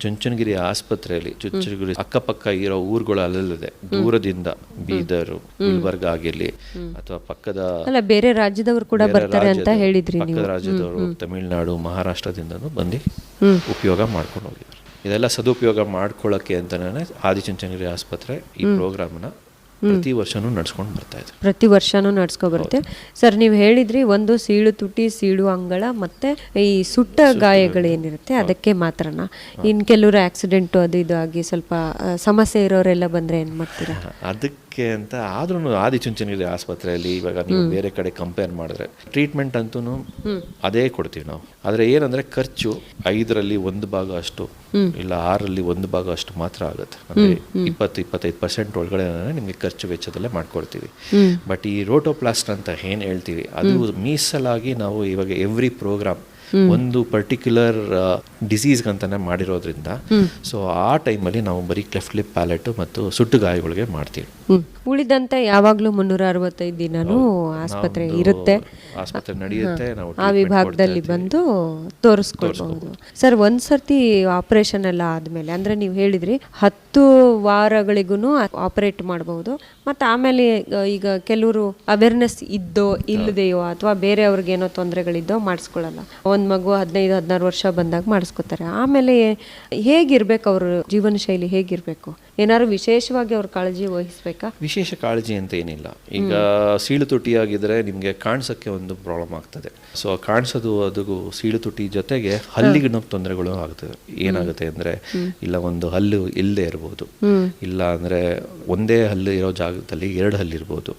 C: ಚುಂಚನಗಿರಿ ಆಸ್ಪತ್ರೆಯಲ್ಲಿ ಚುಂಚನಗಿರಿ ಅಕ್ಕಪಕ್ಕ ಇರೋ ಊರುಗಳು ಅಲ್ಲದೆ ದೂರದಿಂದ ಬೀದರ್ ಗುಲ್ಬರ್ಗ ಆಗಿರ್ಲಿ ಅಥವಾ ಪಕ್ಕದ
B: ಬೇರೆ ರಾಜ್ಯದವರು ಕೂಡ
C: ಬೇರೆ
B: ಬರ್ತಾರೆ ಅಂತ ಹೇಳಿದ್ರಿ
C: ಪಕ್ಕದ ರಾಜ್ಯದವರು ತಮಿಳುನಾಡು ಮಹಾರಾಷ್ಟ್ರದಿಂದನೂ ಬಂದು ಉಪಯೋಗ ಮಾಡ್ಕೊಂಡು ಹೋಗಿದ್ದಾರೆ ಇದೆಲ್ಲ ಸದುಪಯೋಗ ಮಾಡ್ಕೊಳ್ಳೋಕ್ಕೆ ಅಂತಲೇ ಆದಿಚುಂಚನಗಿರಿ ಆಸ್ಪತ್ರೆ ಈ ಪ್ರೋಗ್ರಾಮ್ನ ಪ್ರತಿ ವರ್ಷನೂ ನಡ್ಸ್ಕೊಂಡು ಬರ್ತಾ ಇದೆ
B: ಪ್ರತಿ ವರ್ಷನೂ ನಡ್ಸ್ಕೊ ಬರುತ್ತೆ. ಸರ್ ನೀವು ಹೇಳಿದ್ರಿ ಒಂದು ಸೀಳು ತುಟಿ ಸೀಳು ಅಂಗಳ ಮತ್ತೆ ಈ ಸುಟ್ಟ ಗಾಯಗಳೇನಿರುತ್ತೆ ಅದಕ್ಕೆ ಮಾತ್ರನಾ? ಇನ್ ಕೆಲವರು ಆಕ್ಸಿಡೆಂಟು ಅದು ಇದು ಆಗಿ ಸ್ವಲ್ಪ ಸಮಸ್ಯೆ ಇರೋರೆಲ್ಲ ಬಂದ್ರೆ ಏನ್ ಮಾಡ್ತೀರಾ?
C: ಅದಕ್ಕೆ ಅಂತ ಆದ್ರೂ ಆದಿಚುಂಚನಗಿರಿ ಆಸ್ಪತ್ರೆಯಲ್ಲಿ. ಇವಾಗ ನೀವು ಬೇರೆ ಕಡೆ ಕಂಪೇರ್ ಮಾಡಿದ್ರೆ. ಟ್ರೀಟ್ಮೆಂಟ್ ಅಂತೂ ಅದೇ ಕೊಡ್ತೀವಿ ನಾವು. ಆದರೆ ಏನಂದ್ರೆ ಖರ್ಚು ಐದರಲ್ಲಿ ಒಂದು ಭಾಗ ಅಷ್ಟು ಇಲ್ಲ ಆರಲ್ಲಿ ಒಂದು ಭಾಗ ಅಷ್ಟು ಮಾತ್ರ ಆಗುತ್ತೆ. ಅಂದ್ರೆ ಇಪ್ಪತ್ತು ಇಪ್ಪತ್ತೈದು ಪರ್ಸೆಂಟ್ ಒಳಗಡೆ ನಿಮಗೆ ಖರ್ಚು ವೆಚ್ಚದಲ್ಲೇ ಮಾಡ್ಕೊಡ್ತೀವಿ. ಬಟ್ ಈ ರೋಟೋಪ್ಲಾಸ್ಟ್ ಅಂತ ಏನು ಹೇಳ್ತೀವಿ ಅದು ಮೀಸಲಾಗಿ ನಾವು ಇವಾಗ ಎವ್ರಿ ಪ್ರೋಗ್ರಾಮ್ ಒಂದು ಪರ್ಟಿಕ್ಯುಲರ್ ಡಿಸೀಸ್ಗಂತಾನೆ ಮಾಡಿರೋದ್ರಿಂದ ಸೊ ಆ ಟೈಮಲ್ಲಿ ನಾವು ಬರೀ ಕ್ಲೆಫ್ಟ್ ಲಿಪ್ ಪ್ಯಾಲೆಟ್ ಮತ್ತು ಸುಟ್ಟು ಗಾಯಗಳಿಗೆ ಮಾಡ್ತೀವಿ.
B: ಉಳಿದಂತೆ ಯಾವಾಗ್ಲೂ ಮುನ್ನೂರ ಅರವತ್ತೈದು ದಿನಾನೂ ಆಸ್ಪತ್ರೆ ಇರುತ್ತೆ.
C: ಆಸ್ಪತ್ರೆ ನಡೆಯುತ್ತೆ ನಾವು
B: ಆ ವಿಭಾಗದಲ್ಲಿ ಬಂದು ತೋರಿಸ್ಕೊಳ್ಬಹುದು. ಸರ್ ಒಂದ್ಸರ್ತಿ ಆಪರೇಷನ್ ಎಲ್ಲ ಆದ್ಮೇಲೆ ಅಂದ್ರೆ ನೀವು ಹೇಳಿದ್ರಿ ಹತ್ತು ವಾರಗಳಿಗೂ ಆಪರೇಟ್ ಮಾಡಬಹುದು ಮತ್ತೆ ಆಮೇಲೆ ಈಗ- ಈಗ ಕೆಲವರು ಅವೇರ್ನೆಸ್ ಇದ್ದೋ ಇಲ್ಲದೆಯೋ ಅಥವಾ ಬೇರೆಯವ್ರಿಗೇನೋ ತೊಂದರೆಗಳಿದ್ದೋ ಮಾಡಿಸ್ಕೊಳ್ಳಲ್ಲ ಒಂದ್ ಮಗು ಹದಿನೈದು ಹದಿನಾರು ವರ್ಷ ಬಂದಾಗ ಮಾಡಿಸ್ಕೊತಾರೆ. ಆಮೇಲೆ ಹೇಗಿರ್ಬೇಕು ಅವ್ರ ಜೀವನ ಶೈಲಿ ಹೇಗಿರ್ಬೇಕು? ಏನಾದ್ರು ವಿಶೇಷವಾಗಿ ಅವ್ರ ಕಾಳಜಿ ವಹಿಸ್ಬೇಕಾ?
C: ವಿಶೇಷ ಕಾಳಜಿ ಅಂತ ಏನಿಲ್ಲ. ಈಗ ಸೀಳು ತುಟಿಯಾಗಿದ್ರೆ ನಿಮಗೆ ಕಾಣಿಸೋಕ್ಕೆ ಒಂದು ಪ್ರಾಬ್ಲಮ್ ಆಗ್ತದೆ. ಸೊ ಕಾಣಿಸೋದು ಅದಕ್ಕೂ ಸೀಳು ತುಟಿ ಜೊತೆಗೆ ಹಲ್ಲಿಗೆ ನಮ್ಗೆ ತೊಂದರೆಗಳು ಆಗ್ತದೆ. ಏನಾಗುತ್ತೆ ಅಂದ್ರೆ ಇಲ್ಲ ಒಂದು ಹಲ್ಲು ಇಲ್ಲದೆ ಇರ್ಬೋದು. ಇಲ್ಲ ಅಂದ್ರೆ ಒಂದೇ ಹಲ್ಲು ಇರೋ ಜಾಗದಲ್ಲಿ ಎರಡು ಹಲ್ಲು ಇರ್ಬೋದು.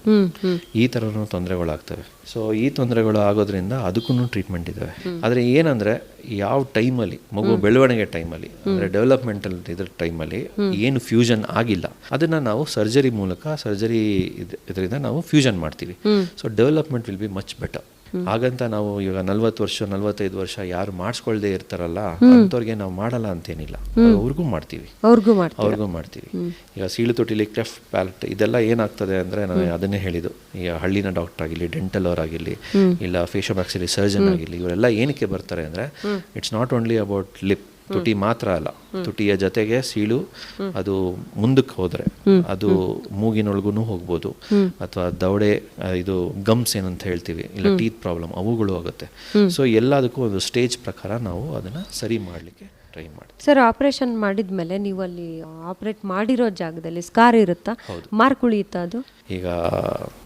C: ಈ ಥರನೂ ತೊಂದರೆಗಳಾಗ್ತವೆ. ಸೊ ಈ ತೊಂದರೆಗಳು ಆಗೋದ್ರಿಂದ ಅದಕ್ಕೂ ಟ್ರೀಟ್ಮೆಂಟ್ ಇದ್ದಾವೆ ಆದರೆ ಏನಂದ್ರೆ ಯಾವ ಟೈಮಲ್ಲಿ ಮಗು ಬೆಳವಣಿಗೆ ಟೈಮಲ್ಲಿ ಅಂದರೆ ಡೆವಲಪ್ಮೆಂಟಲ್ ಇದ್ರ ಟೈಮಲ್ಲಿ ಏನು ಫ್ಯೂಷನ್ ಆಗಿಲ್ಲ. ಅದನ್ನು ನಾವು ಸರ್ಜರಿ ಮೂಲಕ ಸರ್ಜರಿ ಇದರಿಂದ ನಾವು ಫ್ಯೂಷನ್ ಮಾಡ್ತೀವಿ. So development will be much better ಹಾಗಂತ ನಾವು ಇವಾಗ ನಲ್ವತ್ತು ವರ್ಷ ನಲ್ವತ್ತೈದು ವರ್ಷ ಯಾರು ಮಾಡಿಸ್ಕೊಳ್ದೇ ಇರ್ತಾರಲ್ಲ ಅಂಥವ್ರಿಗೆ ನಾವು ಮಾಡಲ್ಲ ಅಂತೇನಿಲ್ಲ. ಅವ್ರಿಗೂ ಮಾಡ್ತೀವಿ.
B: ಅವ್ರಿಗೂ
C: ಮಾಡ್ತೀವಿ. ಈಗ ಸೀಳು ತೊಟ್ಟಿಲಿ ಕ್ಲೆಫ್ಟ್ ಪ್ಯಾಲೆಟ್ ಇದೆಲ್ಲ ಏನಾಗ್ತದೆ ಅಂದ್ರೆ ನಾನು ಅದನ್ನೇ ಹೇಳಿದ್ದು. ಈಗ ಹಳ್ಳಿನ ಡಾಕ್ಟರ್ ಆಗಿರಲಿ ಡೆಂಟಲ್ ಅವ್ರ ಆಗಿರಲಿ ಇಲ್ಲ ಫೇಶಿಯಲ್ ಸರ್ಜನ್ ಆಗಿರಲಿ ಇವರೆಲ್ಲ ಏನಕ್ಕೆ ಬರ್ತಾರೆ ಅಂದ್ರೆ it's not only about lip ತುಟಿ ಮಾತ್ರ ಅಲ್ಲ. ತುಟಿಯ ಜೊತೆಗೆ ಸೀಳು ಅದು ಮುಂದಕ್ಕೆ ಹೋದ್ರೆ ಅದು ಮೂಗಿನೊಳಗೂ ಹೋಗ್ಬೋದು. ಅಥವಾ ದವಡೆ ಇದು ಗಮ್ಸ್ ಏನಂತ ಹೇಳ್ತೀವಿ ಇಲ್ಲ ಟೀತ್ ಪ್ರಾಬ್ಲಮ್ ಅವುಗಳು ಆಗುತ್ತೆ. ಸೊ ಎಲ್ಲದಕ್ಕೂ ಒಂದು ಸ್ಟೇಜ್ ಪ್ರಕಾರ ನಾವು ಅದನ್ನ ಸರಿ ಮಾಡಲಿಕ್ಕೆ ಟ್ರೈ ಮಾಡ್ತೀವಿ.
B: ಸರ್ ಆಪರೇಷನ್ ಮಾಡಿದ್ಮೇಲೆ ನೀವು ಅಲ್ಲಿ ಆಪರೇಟ್ ಮಾಡಿರೋ ಜಾಗದಲ್ಲಿ ಸ್ಕಾರ್ ಇರುತ್ತಾ? ಮಾರ್ಕ್ ಉಳಿಯುತ್ತಾ ಅದು?
C: ಈಗ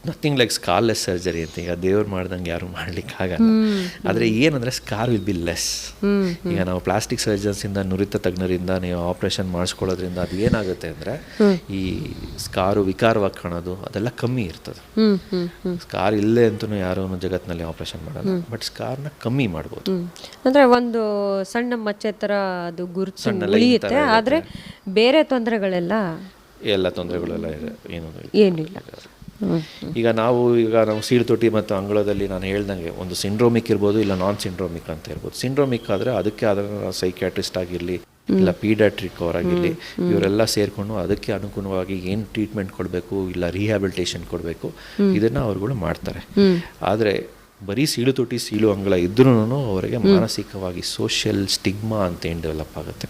C: ನಥಿಂಗ್ ಲೈಕ್ ಸ್ಕಾರ್ಲೆಸ್ ಸರ್ಜರಿ ಅಂತ ಈಗ ದೇವ್ರು ಮಾಡ್ದಂಗೆ ಯಾರು ಮಾಡ್ಲಿಕ್ಕೆ ಆಗಲ್ಲ ಆದರೆ ಏನಂದ್ರೆ ಸ್ಕಾರ್ ವಿಲ್ ಬಿ ಲೆಸ್ ಈಗ ನಾವು ಪ್ಲಾಸ್ಟಿಕ್ ಸರ್ಜನ್ಸ್ ಇಂದ ನುರಿತ ತಜ್ಞರಿಂದ ನೀವು ಆಪರೇಷನ್ ಮಾಡಿಸ್ಕೊಳ್ಳೋದ್ರಿಂದ ಅದು ಏನಾಗುತ್ತೆ ಅಂದ್ರೆ ಈ ಸ್ಕಾರು ವಿಕಾರವಾಗಿ ಕಾಣೋದು ಅದೆಲ್ಲ ಕಮ್ಮಿ ಇರ್ತದೆ. ಸ್ಕಾರ್ ಇಲ್ಲೇ ಅಂತೂ ಯಾರು ಜಗತ್ತಿನಲ್ಲಿ ಆಪರೇಷನ್ ಮಾಡಲ್ಲ ಬಟ್ ಸ್ಕಾರ್ನ ಕಮ್ಮಿ ಮಾಡ್ಬೋದು.
B: ಅಂದ್ರೆ ಒಂದು ಸಣ್ಣ ಮಚ್ಚೆ ತರ ಅದು ಗುರುತು ಆದ್ರೆ ಬೇರೆ ತೊಂದರೆಗಳೆಲ್ಲ
C: ಎಲ್ಲ ತೊಂದರೆಗಳೆಲ್ಲ ಇದೆ. ಏನು
B: ಏನಿಲ್ಲ.
C: ಈಗ ನಾವು ಈಗ ನಾವು ಸೀಳು ತೊಟ್ಟಿ ಮತ್ತು ಅಂಗಳದಲ್ಲಿ ನಾನು ಹೇಳ್ದಂಗೆ ಒಂದು ಸಿಂಡ್ರೋಮಿಕ್ ಇರ್ಬೋದು ಇಲ್ಲ ನಾನ್ ಸಿಂಡ್ರೋಮಿಕ್ ಅಂತ ಇರ್ಬೋದು ಸಿಂಡ್ರೋಮಿಕ್ ಆದರೆ ಅದಕ್ಕೆ ಅದರ ಸೈಕ್ಯಾಟ್ರಿಸ್ಟ್ ಆಗಿರಲಿ ಇಲ್ಲ ಪೀಡಿಯಾಟ್ರಿಕ್ ಅವರಾಗಿರಲಿ ಇವರೆಲ್ಲ ಸೇರಿಕೊಂಡು ಅದಕ್ಕೆ ಅನುಗುಣವಾಗಿ ಏನು ಟ್ರೀಟ್ಮೆಂಟ್ ಕೊಡಬೇಕು ಇಲ್ಲ ರಿಹ್ಯಾಬಿಲಿಟೇಷನ್ ಕೊಡಬೇಕು ಇದನ್ನು ಅವರುಗಳು ಮಾಡ್ತಾರೆ. ಆದರೆ ಬರೀ ಸೀಳು ತುಟಿ ಸೀಳು ಅಂಗಳ ಇದ್ರೂ ಅವರಿಗೆ ಮಾನಸಿಕವಾಗಿ ಸೋಷಿಯಲ್ ಸ್ಟಿಗ್ಮಾ ಅಂತ ಏನು ಡೆವಲಪ್ ಆಗುತ್ತೆ.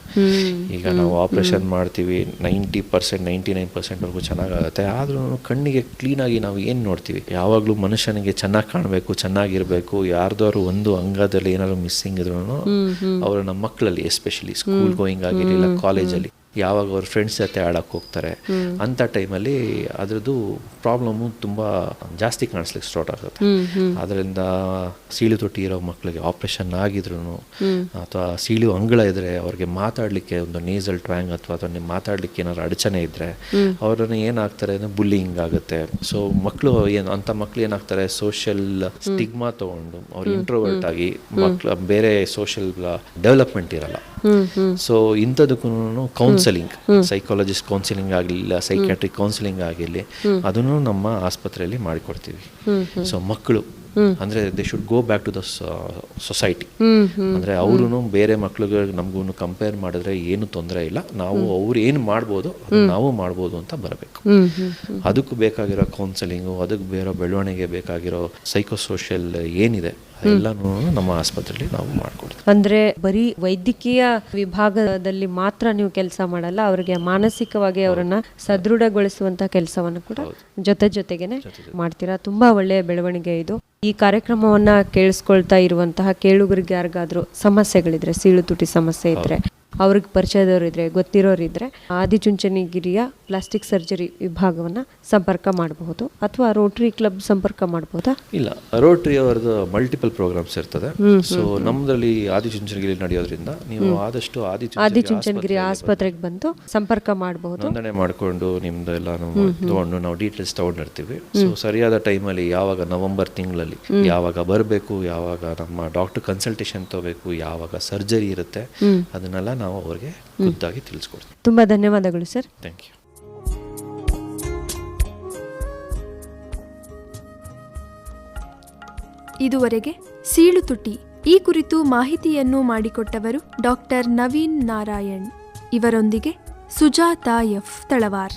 C: ಈಗ ನಾವು ಆಪ್ರೇಷನ್ ಮಾಡ್ತೀವಿ ನೈಂಟಿ ಪರ್ಸೆಂಟ್ ನೈಂಟಿ ನೈನ್ ಪರ್ಸೆಂಟ್ವರೆಗೂ ಚೆನ್ನಾಗಾಗುತ್ತೆ. ಆದ್ರೂ ಕಣ್ಣಿಗೆ ಕ್ಲೀನಾಗಿ ನಾವು ಏನು ನೋಡ್ತೀವಿ? ಯಾವಾಗಲೂ ಮನುಷ್ಯನಿಗೆ ಚೆನ್ನಾಗಿ ಕಾಣಬೇಕು ಚೆನ್ನಾಗಿರಬೇಕು ಯಾರ್ದಾದ್ರು ಒಂದು ಅಂಗದಲ್ಲಿ ಏನಾದ್ರು ಮಿಸ್ಸಿಂಗ್ ಇದ್ರೂ ಅವರ ನಮ್ಮ ಮಕ್ಕಳಲ್ಲಿ ಎಸ್ಪೆಷಲಿ ಸ್ಕೂಲ್ ಗೋಯಿಂಗ್ ಆಗಿರಲಿಲ್ಲ ಕಾಲೇಜಲ್ಲಿ ಯಾವಾಗ ಅವ್ರ ಫ್ರೆಂಡ್ಸ್ ಜೊತೆ ಆಡಕ್ಕೆ ಹೋಗ್ತಾರೆ ಅಂತ ಟೈಮಲ್ಲಿ ಅದ್ರದ್ದು ಪ್ರಾಬ್ಲಮ್ಮು ತುಂಬ ಜಾಸ್ತಿ ಕಾಣಿಸ್ಲಿಕ್ಕೆ ಸ್ಟಾರ್ಟ್ ಆಗುತ್ತೆ. ಅದರಿಂದ ಸೀಳು ತೊಟ್ಟಿ ಇರೋ ಮಕ್ಕಳಿಗೆ ಆಪ್ರೇಷನ್ ಆಗಿದ್ರು ಅಥವಾ ಸೀಳು ಅಂಗಳ ಇದ್ರೆ ಅವ್ರಿಗೆ ಮಾತಾಡಲಿಕ್ಕೆ ಒಂದು ನೇಸಲ್ ಟ್ವ್ಯಾಂಗ್ ಅಥವಾ ಅದನ್ನ ಮಾತಾಡಲಿಕ್ಕೆ ಏನಾದ್ರು ಅಡಚಣೆ ಇದ್ರೆ ಅವರನ್ನು ಏನಾಗ್ತಾರೆ ಅಂದರೆ ಬುಲ್ಲಿಂಗ್ ಆಗುತ್ತೆ. ಸೊ ಮಕ್ಕಳು ಏನು ಅಂಥ ಮಕ್ಕಳು ಏನಾಗ್ತಾರೆ ಸೋಷಿಯಲ್ ಸ್ಟಿಗ್ಮಾ ತಗೊಂಡು ಅವ್ರು ಇಂಟ್ರೋವರ್ಟ್ ಆಗಿ ಮಕ್ಳು ಬೇರೆ ಸೋಷಿಯಲ್ ಡೆವಲಪ್ಮೆಂಟ್ ಇರಲ್ಲ. ಸೊ ಇಂಥದಕ್ಕೂ ಕೌನ್ಸಲಿಂಗ್ ಸೈಕಾಲಜಿಸ್ಟ್ ಕೌನ್ಸಿಲಿಂಗ್ ಆಗಲಿಲ್ಲ ಸೈಕ್ಯಾಟ್ರಿಕ್ ಕೌನ್ಸಿಲಿಂಗ್ ಆಗಿರಲಿ ಅದನ್ನು ನಮ್ಮ ಆಸ್ಪತ್ರೆಯಲ್ಲಿ ಮಾಡಿಕೊಡ್ತೀವಿ. ಸೊ ಮಕ್ಕಳು ಅಂದ್ರೆ they should go back to the society ಅಂದ್ರೆ ಅವರು ಬೇರೆ ಮಕ್ಳಿಗೆ ನಮಗೂ ಕಂಪೇರ್ ಮಾಡಿದ್ರೆ ಏನು ತೊಂದರೆ ಇಲ್ಲ. ನಾವು ಅವ್ರು ಏನು ಮಾಡ್ಬೋದು ನಾವು ಮಾಡ್ಬೋದು ಅಂತ ಬರಬೇಕು. ಅದಕ್ಕೆ ಬೇಕಾಗಿರೋ ಕೌನ್ಸಲಿಂಗು ಅದಕ್ಕೆ ಬೇರೆ ಬೆಳವಣಿಗೆ ಬೇಕಾಗಿರೋ ಸೈಕೋಸೋಷಿಯಲ್ ಏನಿದೆ ಎಲ್ಲನೂ ನಮ್ಮ ಆಸ್ಪತ್ರೆಯಲ್ಲಿ ನಾವು ಮಾಡ್ಕೊಡ್ತೀವಿ.
B: ಅಂದ್ರೆ ಬರೀ ವೈದ್ಯಕೀಯ ವಿಭಾಗದಲ್ಲಿ ಮಾತ್ರ ನೀವು ಕೆಲಸ ಮಾಡಲ್ಲ ಅವರಿಗೆ ಮಾನಸಿಕವಾಗಿ ಅವರನ್ನ ಸದೃಢಗೊಳಿಸುವಂತ ಕೆಲಸವನ್ನು ಕೂಡ ಜೊತೆ ಜೊತೆಗೇನೆ ಮಾಡ್ತೀರಾ? ತುಂಬಾ ಒಳ್ಳೆಯ ಬೆಳವಣಿಗೆ ಇದು. ಈ ಕಾರ್ಯಕ್ರಮವನ್ನ ಕೇಳಿಸ್ಕೊಳ್ತಾ ಇರುವಂತಹ ಕೇಳುಗರಿಗೆ ಯಾರಿಗಾದ್ರೂ ಸಮಸ್ಯೆಗಳಿದ್ರೆ ಸೀಳು ತುಟಿ ಸಮಸ್ಯೆ ಇದ್ರೆ ಅವ್ರಿಗೆ ಪರಿಚಯದವರಿದ್ರೆ ಗೊತ್ತಿರೋರಿದ್ರೆ ಆದಿಚುಂಚನಗಿರಿಯ ಪ್ಲಾಸ್ಟಿಕ್ ಸರ್ಜರಿ ವಿಭಾಗವನ್ನ ಸಂಪರ್ಕ ಮಾಡಬಹುದು ಅಥವಾ ರೋಟರಿ ಕ್ಲಬ್ ಸಂಪರ್ಕ ಮಾಡಬಹುದಾ
C: ಇಲ್ಲ ರೋಟರಿ ಅವರದ್ದು ಮಲ್ಟಿಪಲ್ ಪ್ರೋಗ್ರಾಮ್ಸ್ ಇರ್ತದೆ. ಸೊ ನಮ್ದ್ರಲ್ಲಿ ಆದಿಚುಂಚನಗಿರಿ ನಡೆಯೋದ್ರಿಂದ ನೀವು ಆದಷ್ಟು ಆದಿಚುಂಚನಗಿರಿ
B: ಆದಿಚುಂಚನಗಿರಿ ಆಸ್ಪತ್ರೆಗೆ ಬಂದು ಸಂಪರ್ಕ ಮಾಡಬಹುದು
C: ನೋಂದಣಿ ಮಾಡಿಕೊಂಡು ನಿಮ್ದು ಎಲ್ಲ ತಗೊಂಡು ನಾವು ಡೀಟೇಲ್ಸ್ ತಗೊಂಡಿರ್ತೀವಿ. ಸೊ ಸರಿಯಾದ ಟೈಮಲ್ಲಿ ಯಾವಾಗ ನವೆಂಬರ್ ತಿಂಗಳಲ್ಲಿ ಯಾವಾಗ ಬರಬೇಕು ಯಾವಾಗ ನಮ್ಮ ಡಾಕ್ಟರ್ ಕನ್ಸಲ್ಟೇಷನ್ ತಗೋಬೇಕು ಯಾವಾಗ ಸರ್ಜರಿ ಇರುತ್ತೆ ಅದನ್ನೆಲ್ಲ ನಾವು ಅವ್ರಿಗೆ ಖುದ್ದಾಗಿ ತಿಳಿಸ್ಕೊಡ್ತೀವಿ.
B: ತುಂಬ ಧನ್ಯವಾದಗಳು ಸರ್.
C: ಥ್ಯಾಂಕ್ ಯು
A: ಇದುವರೆಗೆ ಸೀಳು ತುಟಿ ಈ ಕುರಿತು ಮಾಹಿತಿಯನ್ನು ಮಾಡಿಕೊಟ್ಟವರು ಡಾಕ್ಟರ್ ನವೀನ್ ನಾರಾಯಣ್. ಇವರೊಂದಿಗೆ ಸುಜಾತಾ ಎಫ್ ತಳವಾರ್.